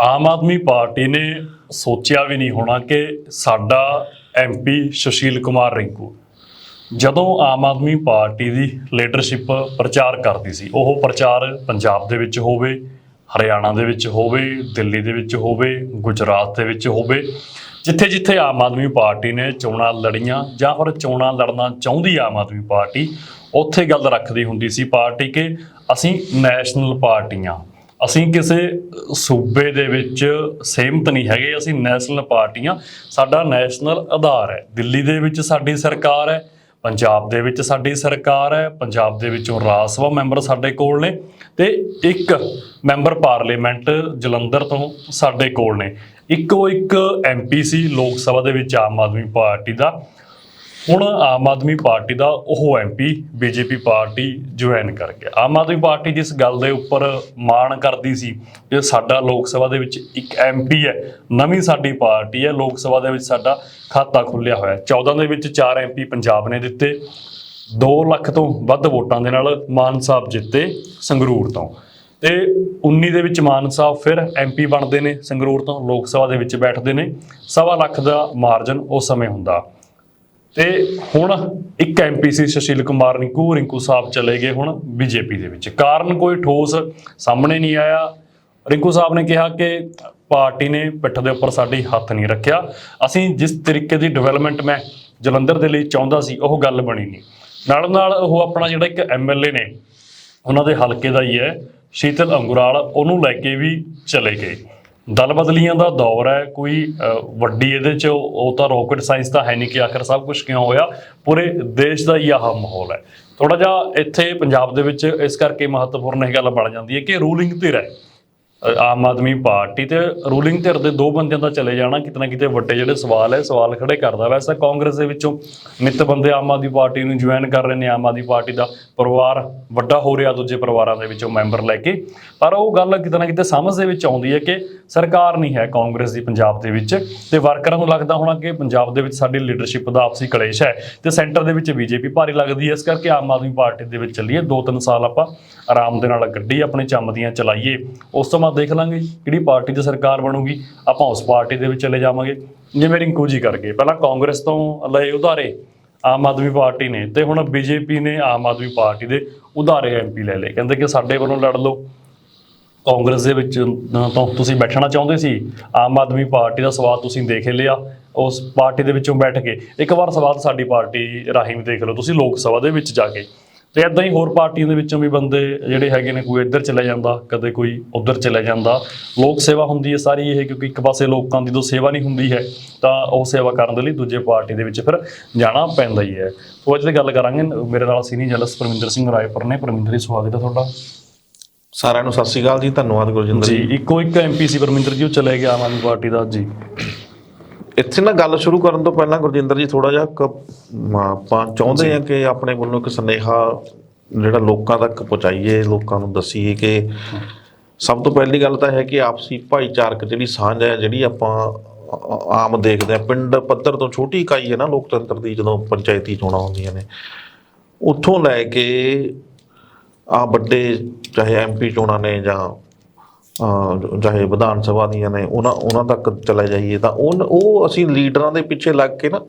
Aam Aadmi party ਨੇ ਸੋਚਿਆ ਵੀ ਨਹੀਂ ਹੋਣਾ ਕਿ ਸਾਡਾ ਐਮਪੀ ਸੁਸ਼ੀਲ ਕੁਮਾਰ ਰਿੰਕੂ ਜਦੋਂ ਆਮ ਆਦਮੀ ਪਾਰਟੀ ਦੀ ਲੀਡਰਸ਼ਿਪ ਪ੍ਰਚਾਰ ਕਰਦੀ ਸੀ, ਉਹ ਪ੍ਰਚਾਰ ਪੰਜਾਬ ਦੇ ਵਿੱਚ ਹੋਵੇ, ਹਰਿਆਣਾ ਦੇ ਵਿੱਚ ਹੋਵੇ, ਦਿੱਲੀ ਦੇ ਵਿੱਚ ਹੋਵੇ, ਗੁਜਰਾਤ ਦੇ ਵਿੱਚ ਹੋਵੇ ਜਿੱਥੇ ਜਿੱਥੇ ਆਮ ਆਦਮੀ ਪਾਰਟੀ ਨੇ ਚੋਣਾਂ ਲੜੀਆਂ ਜਾਂ ਫਿਰ ਚੋਣਾਂ ਲੜਨਾ ਚਾਹੁੰਦੀ ਆਮ ਆਦਮੀ ਪਾਰਟੀ, ਉੱਥੇ ਗੱਲ ਰੱਖਦੀ ਹੁੰਦੀ ਸੀ ਪਾਰਟੀ ਕਿ ਅਸੀਂ ਨੈਸ਼ਨਲ ਪਾਰਟੀਆਂ ਅਸੀਂ ਕਿਸੇ ਸੂਬੇ ਦੇ ਵਿੱਚ ਸਹਿਮਤ ਨਹੀਂ ਹੈਗੇ, ਅਸੀਂ ਨੈਸ਼ਨਲ ਪਾਰਟੀਆਂ, ਸਾਡਾ ਨੈਸ਼ਨਲ ਆਧਾਰ ਹੈ। ਦਿੱਲੀ ਦੇ ਵਿੱਚ ਸਾਡੀ ਸਰਕਾਰ ਹੈ, ਪੰਜਾਬ ਦੇ ਵਿੱਚ ਸਾਡੀ ਸਰਕਾਰ ਹੈ, ਪੰਜਾਬ ਦੇ ਵਿੱਚੋਂ ਰਾਜ ਸਭਾ ਮੈਂਬਰ ਸਾਡੇ ਕੋਲ ਨੇ ਤੇ ਇੱਕ ਮੈਂਬਰ ਪਾਰਲੀਮੈਂਟ ਜਲੰਧਰ ਤੋਂ ਸਾਡੇ ਕੋਲ ਨੇ। ਇੱਕੋ ਇੱਕ ਐਮਪੀ ਸੀ ਲੋਕ ਸਭਾ ਦੇ ਵਿੱਚ ਆਮ ਆਦਮੀ ਪਾਰਟੀ ਦਾ ਹੁਣ ਆਮ ਆਦਮੀ ਪਾਰਟੀ ਦਾ ਉਹ ਐਮਪੀ ਬੀਜੇਪੀ ਪਾਰਟੀ ਜੁਆਇਨ ਕਰ ਗਿਆ। ਆਮ ਆਦਮੀ ਪਾਰਟੀ ਜਿਸ ਗੱਲ ਦੇ ਉੱਪਰ ਮਾਣ ਕਰਦੀ ਸੀ ਕਿ ਸਾਡਾ ਲੋਕ ਸਭਾ ਦੇ ਵਿੱਚ ਇੱਕ ਐਮਪੀ ਹੈ, ਨਵੀਂ ਸਾਡੀ ਪਾਰਟੀ ਹੈ, ਲੋਕ ਸਭਾ ਦੇ ਵਿੱਚ ਸਾਡਾ ਖਾਤਾ ਖੁੱਲਿਆ ਹੋਇਆ ਹੈ। 14 ਦੇ ਵਿੱਚ 4 ਐਮਪੀ ਪੰਜਾਬ ਨੇ ਦਿੱਤੇ 2 ਲੱਖ ਤੋਂ ਵੱਧ ਵੋਟਾਂ ਦੇ ਨਾਲ ਮਾਨ ਸਾਹਿਬ ਜਿੱਤੇ ਸੰਗਰੂਰ ਤੋਂ। ਤੇ 19 ਦੇ ਵਿੱਚ ਮਾਨ ਸਾਹਿਬ ਫਿਰ ਐਮਪੀ ਬਣਦੇ ਨੇ ਸੰਗਰੂਰ ਤੋਂ, ਲੋਕ ਸਭਾ ਦੇ ਵਿੱਚ ਬੈਠਦੇ ਨੇ। ਸਵਾ ਲੱਖ ਦਾ ਮਾਰਜਨ ਉਸ ਸਮੇਂ ਹੁੰਦਾ। ਤੇ ਹੁਣ ਇੱਕ ਐਮਪੀ ਸੀ ਸੁਸ਼ੀਲ ਕੁਮਾਰ, ਰਿੰਕੂ ਰਿੰਕੂ ਸਾਹਿਬ ਚਲੇ ਗਏ ਹੁਣ ਬੀਜੇਪੀ ਦੇ ਵਿੱਚ। ਕਾਰਨ ਕੋਈ ਠੋਸ ਸਾਹਮਣੇ ਨਹੀਂ ਆਇਆ। ਰਿੰਕੂ ਸਾਹਿਬ ਨੇ ਕਿਹਾ ਕਿ ਪਾਰਟੀ ਨੇ ਪਿੱਠ ਦੇ ਉੱਪਰ ਸਾਡੀ ਹੱਥ ਨਹੀਂ ਰੱਖਿਆ। ਅਸੀਂ ਜਿਸ ਤਰੀਕੇ ਦੀ ਡਿਵੈਲਪਮੈਂਟ ਮੈਂ ਜਲੰਧਰ ਦੇ ਲਈ ਚਾਹੁੰਦਾ ਸੀ, ਉਹ ਗੱਲ ਬਣੀ ਨਹੀਂ। ਨਾਲ ਨਾਲ ਉਹ ਆਪਣਾ ਜਿਹੜਾ ਇੱਕ ਐਮਐਲਏ ਨੇ, ਉਹਨਾਂ ਦੇ ਹਲਕੇ ਦਾ ਹੀ ਹੈ, ਸ਼ੀਤਲ ਅੰਗੁਰਾਲ, ਉਹਨੂੰ ਲੈ ਕੇ ਵੀ ਚਲੇ ਗਏ। ਦਲ ਬਦਲੀਆਂ ਦਾ ਦੌਰ ਹੈ, ਕੋਈ ਵੱਡੀ ਇਹਦੇ ਚ ਉਹ ਤਾਂ ਰਾਕਟ ਸਾਇੰਸ ਤਾਂ ਹੈ ਨਹੀਂ ਕਿ ਆਖਰ ਸਭ ਕੁਝ ਕਿਉਂ ਹੋਇਆ? ਪੂਰੇ ਦੇਸ਼ ਦਾ ਹੀ ਆਹ ਮਾਹੌਲ ਹੈ। ਥੋੜਾ ਜਿਹਾ ਇੱਥੇ ਪੰਜਾਬ ਦੇ ਵਿੱਚ ਇਸ ਕਰਕੇ ਮਹੱਤਵਪੂਰਨ ਇਹ ਗੱਲ ਬਣ ਜਾਂਦੀ ਹੈ ਕਿ ਰੂਲਿੰਗ ਧਿਰ ਹੈ ਆਮ ਆਦਮੀ ਪਾਰਟੀ ਤੇ ਰੂਲਿੰਗ ਧਿਰ ਦੇ ਦੋ ਬੰਦਿਆਂ ਦਾ ਚਲੇ ਜਾਣਾ ਕਿਤੇ ਨਾ ਕਿਤੇ ਵੱਡੇ ਜਿਹੜੇ ਸਵਾਲ ਹੈ, ਸਵਾਲ ਖੜੇ ਕਰਦਾ ਵੈਸੇ ਕਾਂਗਰਸ ਦੇ ਵਿੱਚੋਂ ਨਿੱਤ ਬੰਦੇ ਆਮ ਆਦਮੀ ਪਾਰਟੀ ਨੂੰ ਜੁਆਇਨ ਕਰ ਰਹੇ ਨੇ, ਆਮ ਆਦਮੀ ਪਾਰਟੀ ਦਾ ਪਰਿਵਾਰ ਵੱਡਾ ਹੋ ਰਿਹਾ ਦੂਜੇ ਪਰਿਵਾਰਾਂ ਦੇ ਵਿੱਚੋਂ ਮੈਂਬਰ ਲੈ ਕੇ। ਪਰ ਉਹ ਗੱਲ ਕਿਤੇ ਨਾ ਕਿਤੇ ਸਮਝ ਦੇ ਵਿੱਚ ਆਉਂਦੀ ਹੈ ਕਿ ਸਰਕਾਰ ਨਹੀਂ ਹੈ ਕਾਂਗਰਸ ਦੀ ਪੰਜਾਬ ਦੇ ਵਿੱਚ ਤੇ ਵਰਕਰਾਂ ਨੂੰ ਲੱਗਦਾ ਹੋਣਾ ਕਿ ਪੰਜਾਬ ਦੇ ਵਿੱਚ ਸਾਡੀ ਲੀਡਰਸ਼ਿਪ ਦਾ ਆਪਸੀ ਕਲੇਸ਼ ਹੈ ਤੇ ਸੈਂਟਰ ਦੇ ਵਿੱਚ ਬੀਜੇਪੀ ਭਾਰੀ ਲੱਗਦੀ ਹੈ। ਇਸ ਕਰਕੇ ਆਮ ਆਦਮੀ ਪਾਰਟੀ ਦੇ ਵਿੱਚ ਚੱਲੀਏ। ਦੋ ਤਿੰਨ ਸਾਲ ਆਪਾਂ ਆਰਾਮ ਦੇ ਨਾਲ ਗੱਡੀ ਆਪਣੇ ਚੰਮ ਦੀਆਂ ਚਲਾਈਏ। ਉਸ ਤੋਂ ਬਾਅਦ ਦੇਖ ਲਾਂਗੇ ਕਿਹੜੀ ਪਾਰਟੀ ਦੀ ਸਰਕਾਰ ਬਣੂਗੀ, ਆਪਾਂ ਉਸ ਪਾਰਟੀ ਦੇ ਵਿੱਚ ਚਲੇ ਜਾਵਾਂਗੇ। ਜਿਵੇਂ ਰਿੰਕੂ ਜੀ ਕਰਕੇ ਪਹਿਲਾਂ ਕਾਂਗਰਸ ਤੋਂ ਲਏ ਉਧਾਰੇ ਆਮ ਆਦਮੀ ਪਾਰਟੀ ਨੇ ਤੇ ਹੁਣ ਬੀਜੇਪੀ ਨੇ ਆਮ ਆਦਮੀ ਪਾਰਟੀ ਦੇ ਉਧਾਰੇ ਐਮਪੀ ਲੈ ਲਏ, ਕਹਿੰਦੇ ਕਿ ਸਾਡੇ ਵੱਲੋਂ ਲੜ ਲਓ। ਕਾਂਗਰਸ ਦੇ ਵਿੱਚ ਤੋਂ ਤੁਸੀਂ ਬੈਠਣਾ ਚਾਹੁੰਦੇ ਸੀ, ਆਮ ਆਦਮੀ ਪਾਰਟੀ ਦਾ ਸਵਾਦ ਤੁਸੀਂ ਦੇਖ ਲਿਆ, ਉਸ ਪਾਰਟੀ ਦੇ ਵਿੱਚੋਂ ਬੈਠ ਕੇ। ਇੱਕ ਵਾਰ ਸਵਾਦ ਸਾਡੀ ਪਾਰਟੀ ਰਾਹੀਂ ਵੀ ਦੇਖ ਲਓ, ਤੁਸੀਂ ਲੋਕ ਸਭਾ ਦੇ ਵਿੱਚ ਜਾ ਕੇ। ਤੇ ਇਦਾਂ ਹੀ ਹੋਰ ਪਾਰਟੀਆਂ ਦੇ ਵਿੱਚੋਂ ਵੀ ਬੰਦੇ ਜਿਹੜੇ ਹੈਗੇ ਨੇ ਕੋਈ ਇੱਧਰ ਚਲੇ ਜਾਂਦਾ ਕਦੇ ਕੋਈ ਉੱਧਰ ਚਲੇ ਜਾਂਦਾ। ਲੋਕ ਸੇਵਾ ਹੁੰਦੀ ਹੈ ਸਾਰੀ ਇਹ ਕਿਉਂਕਿ ਇੱਕ ਪਾਸੇ ਲੋਕਾਂ ਦੀ ਤੋਂ ਸੇਵਾ ਨਹੀਂ ਹੁੰਦੀ ਹੈ ਤਾਂ ਉਹ ਸੇਵਾ ਕਰਨ ਦੇ ਲਈ ਦੂਜੇ ਪਾਰਟੀ ਦੇ ਵਿੱਚ ਫਿਰ ਜਾਣਾ ਪੈਂਦਾ ਹੀ ਹੈ। ਸੋ ਅੱਜ ਦੀ ਗੱਲ ਕਰਾਂਗੇ। ਮੇਰੇ ਨਾਲ ਸੀਨੀਅਰ ਜਰਨਲਿਸਟ ਪਰਮਿੰਦਰ ਸਿੰਘ ਰਾਏਪੁਰ ਨੇ। ਪਰਮਿੰਦਰ ਜੀ ਸਵਾਗਤ ਹੈ ਤੁਹਾਡਾ। ਸਾਰਿਆਂ ਨੂੰ ਸਤਿ ਸ਼੍ਰੀ ਅਕਾਲ ਜੀ ਧੰਨਵਾਦ ਗੁਰਜਿੰਦਰ ਜੀ ਜੀ। ਇੱਕੋ ਇੱਕ ਐਮਪੀ ਸੀ ਪਰਮਿੰਦਰ ਜੀ ਉਹ ਚਲੇ ਗਿਆ ਆਮ ਆਦਮੀ ਪਾਰਟੀ ਦਾ। ਜੀ। ਇੱਥੇ ਨਾ ਗੱਲ ਸ਼ੁਰੂ ਕਰਨ ਤੋਂ ਪਹਿਲਾਂ ਗੁਰਜਿੰਦਰ ਜੀ ਥੋੜਾ ਜਿਹਾ ਆਪਾਂ ਚਾਹੁੰਦੇ ਹਾਂ ਕਿ ਆਪਣੇ ਵੱਲੋਂ ਇੱਕ ਸੁਨੇਹਾ ਜਿਹੜਾ ਲੋਕਾਂ ਤੱਕ ਪਹੁੰਚਾਈਏ ਲੋਕਾਂ ਨੂੰ ਦਸੀਏ ਕਿ ਸਭ ਤੋਂ ਪਹਿਲੀ ਗੱਲ ਤਾਂ ਹੈ ਕਿ ਆਪਸੀ ਭਾਈਚਾਰਕ ਜਿਹੜੀ ਸਾਂਝ ਹੈ ਜਿਹੜੀ ਆਪਾਂ ਆਮ ਦੇਖਦੇ ਆ ਪਿੰਡ ਪੱਧਰ ਤੋਂ ਛੋਟੀ ਇਕਾਈ ਹੈ ਨਾ ਲੋਕਤੰਤਰ ਦੀ ਜਦੋਂ ਪੰਚਾਇਤੀ ਚੋਣਾਂ ਹੁੰਦੀਆਂ ਨੇ। ਉੱਥੋਂ ਲੈ ਕੇ ਆ ਵੱਡੇ ਚਾਹੇ ਐਮਪੀ ਚੋਣਾਂ ਨੇ ਜਾਂ ਚਾਹੇ ਵਿਧਾਨ ਸਭਾ ਦੀਆਂ ਨੇ ਉਹਨਾਂ ਉਹਨਾਂ ਤੱਕ ਚਲੇ ਜਾਈਏ ਤਾਂ ਉਹ ਉਹ ਅਸੀਂ ਲੀਡਰਾਂ ਦੇ ਪਿੱਛੇ ਲੱਗ ਕੇ ਨਾ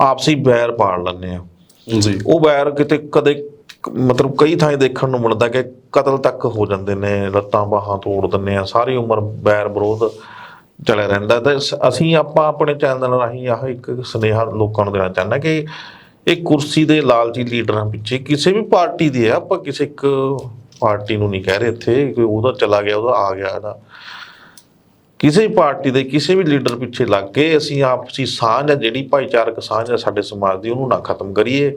ਆਪਸੀ ਬੈਰ ਪਾੜ ਲੈਂਦੇ ਆ ਜੀ। ਉਹ ਬੈਰ ਕਿਤੇ ਕਦੇ ਮਤਲਬ ਕਈ ਥਾਂ ਦੇਖਣ ਨੂੰ ਮਿਲਦਾ ਕਿ ਕਤਲ ਤੱਕ ਹੋ ਜਾਂਦੇ ਨੇ ਲੱਤਾਂ ਬਾਹਾਂ ਤੋੜ ਦਿੰਦੇ ਆ ਸਾਰੀ ਉਮਰ ਬੈਰ ਵਿਰੋਧ ਚੱਲਿਆ ਰਹਿੰਦਾ। ਤੇ ਅਸੀਂ ਆਪਾਂ ਆਪਣੇ ਚੈਨਲ ਰਾਹੀਂ ਆਹ ਇੱਕ ਸੁਨੇਹਾ ਲੋਕਾਂ ਨੂੰ ਦੇਣਾ ਚਾਹੁੰਦਾ ਕਿ ਇਹ ਕੁਰਸੀ ਦੇ ਲਾਲਚੀ ਲੀਡਰਾਂ ਪਿੱਛੇ ਕਿਸੇ ਵੀ ਪਾਰਟੀ ਦੇ ਆ ਆਪਾਂ ਕਿਸੇ ਇੱਕ ਪਾਰਟੀ ਨੂੰ ਨਹੀਂ ਕਹਿ ਰਹੇ ਇੱਥੇ, ਕੋਈ ਉਹਦਾ ਚਲਾ ਗਿਆ, ਉਹਦਾ ਆ ਗਿਆ ਇਹਦਾ। ਕਿਸੇ ਵੀ ਪਾਰਟੀ ਦੇ ਕਿਸੇ ਵੀ ਲੀਡਰ ਪਿੱਛੇ ਲੱਗ ਕੇ ਅਸੀਂ ਆਪਸੀ ਸਾਂਝ ਹੈ ਜਿਹੜੀ ਭਾਈਚਾਰਕ ਸਾਂਝ ਹੈ ਸਾਡੇ ਸਮਾਜ ਦੀ, ਉਹਨੂੰ ਨਾ ਖਤਮ ਕਰੀਏ।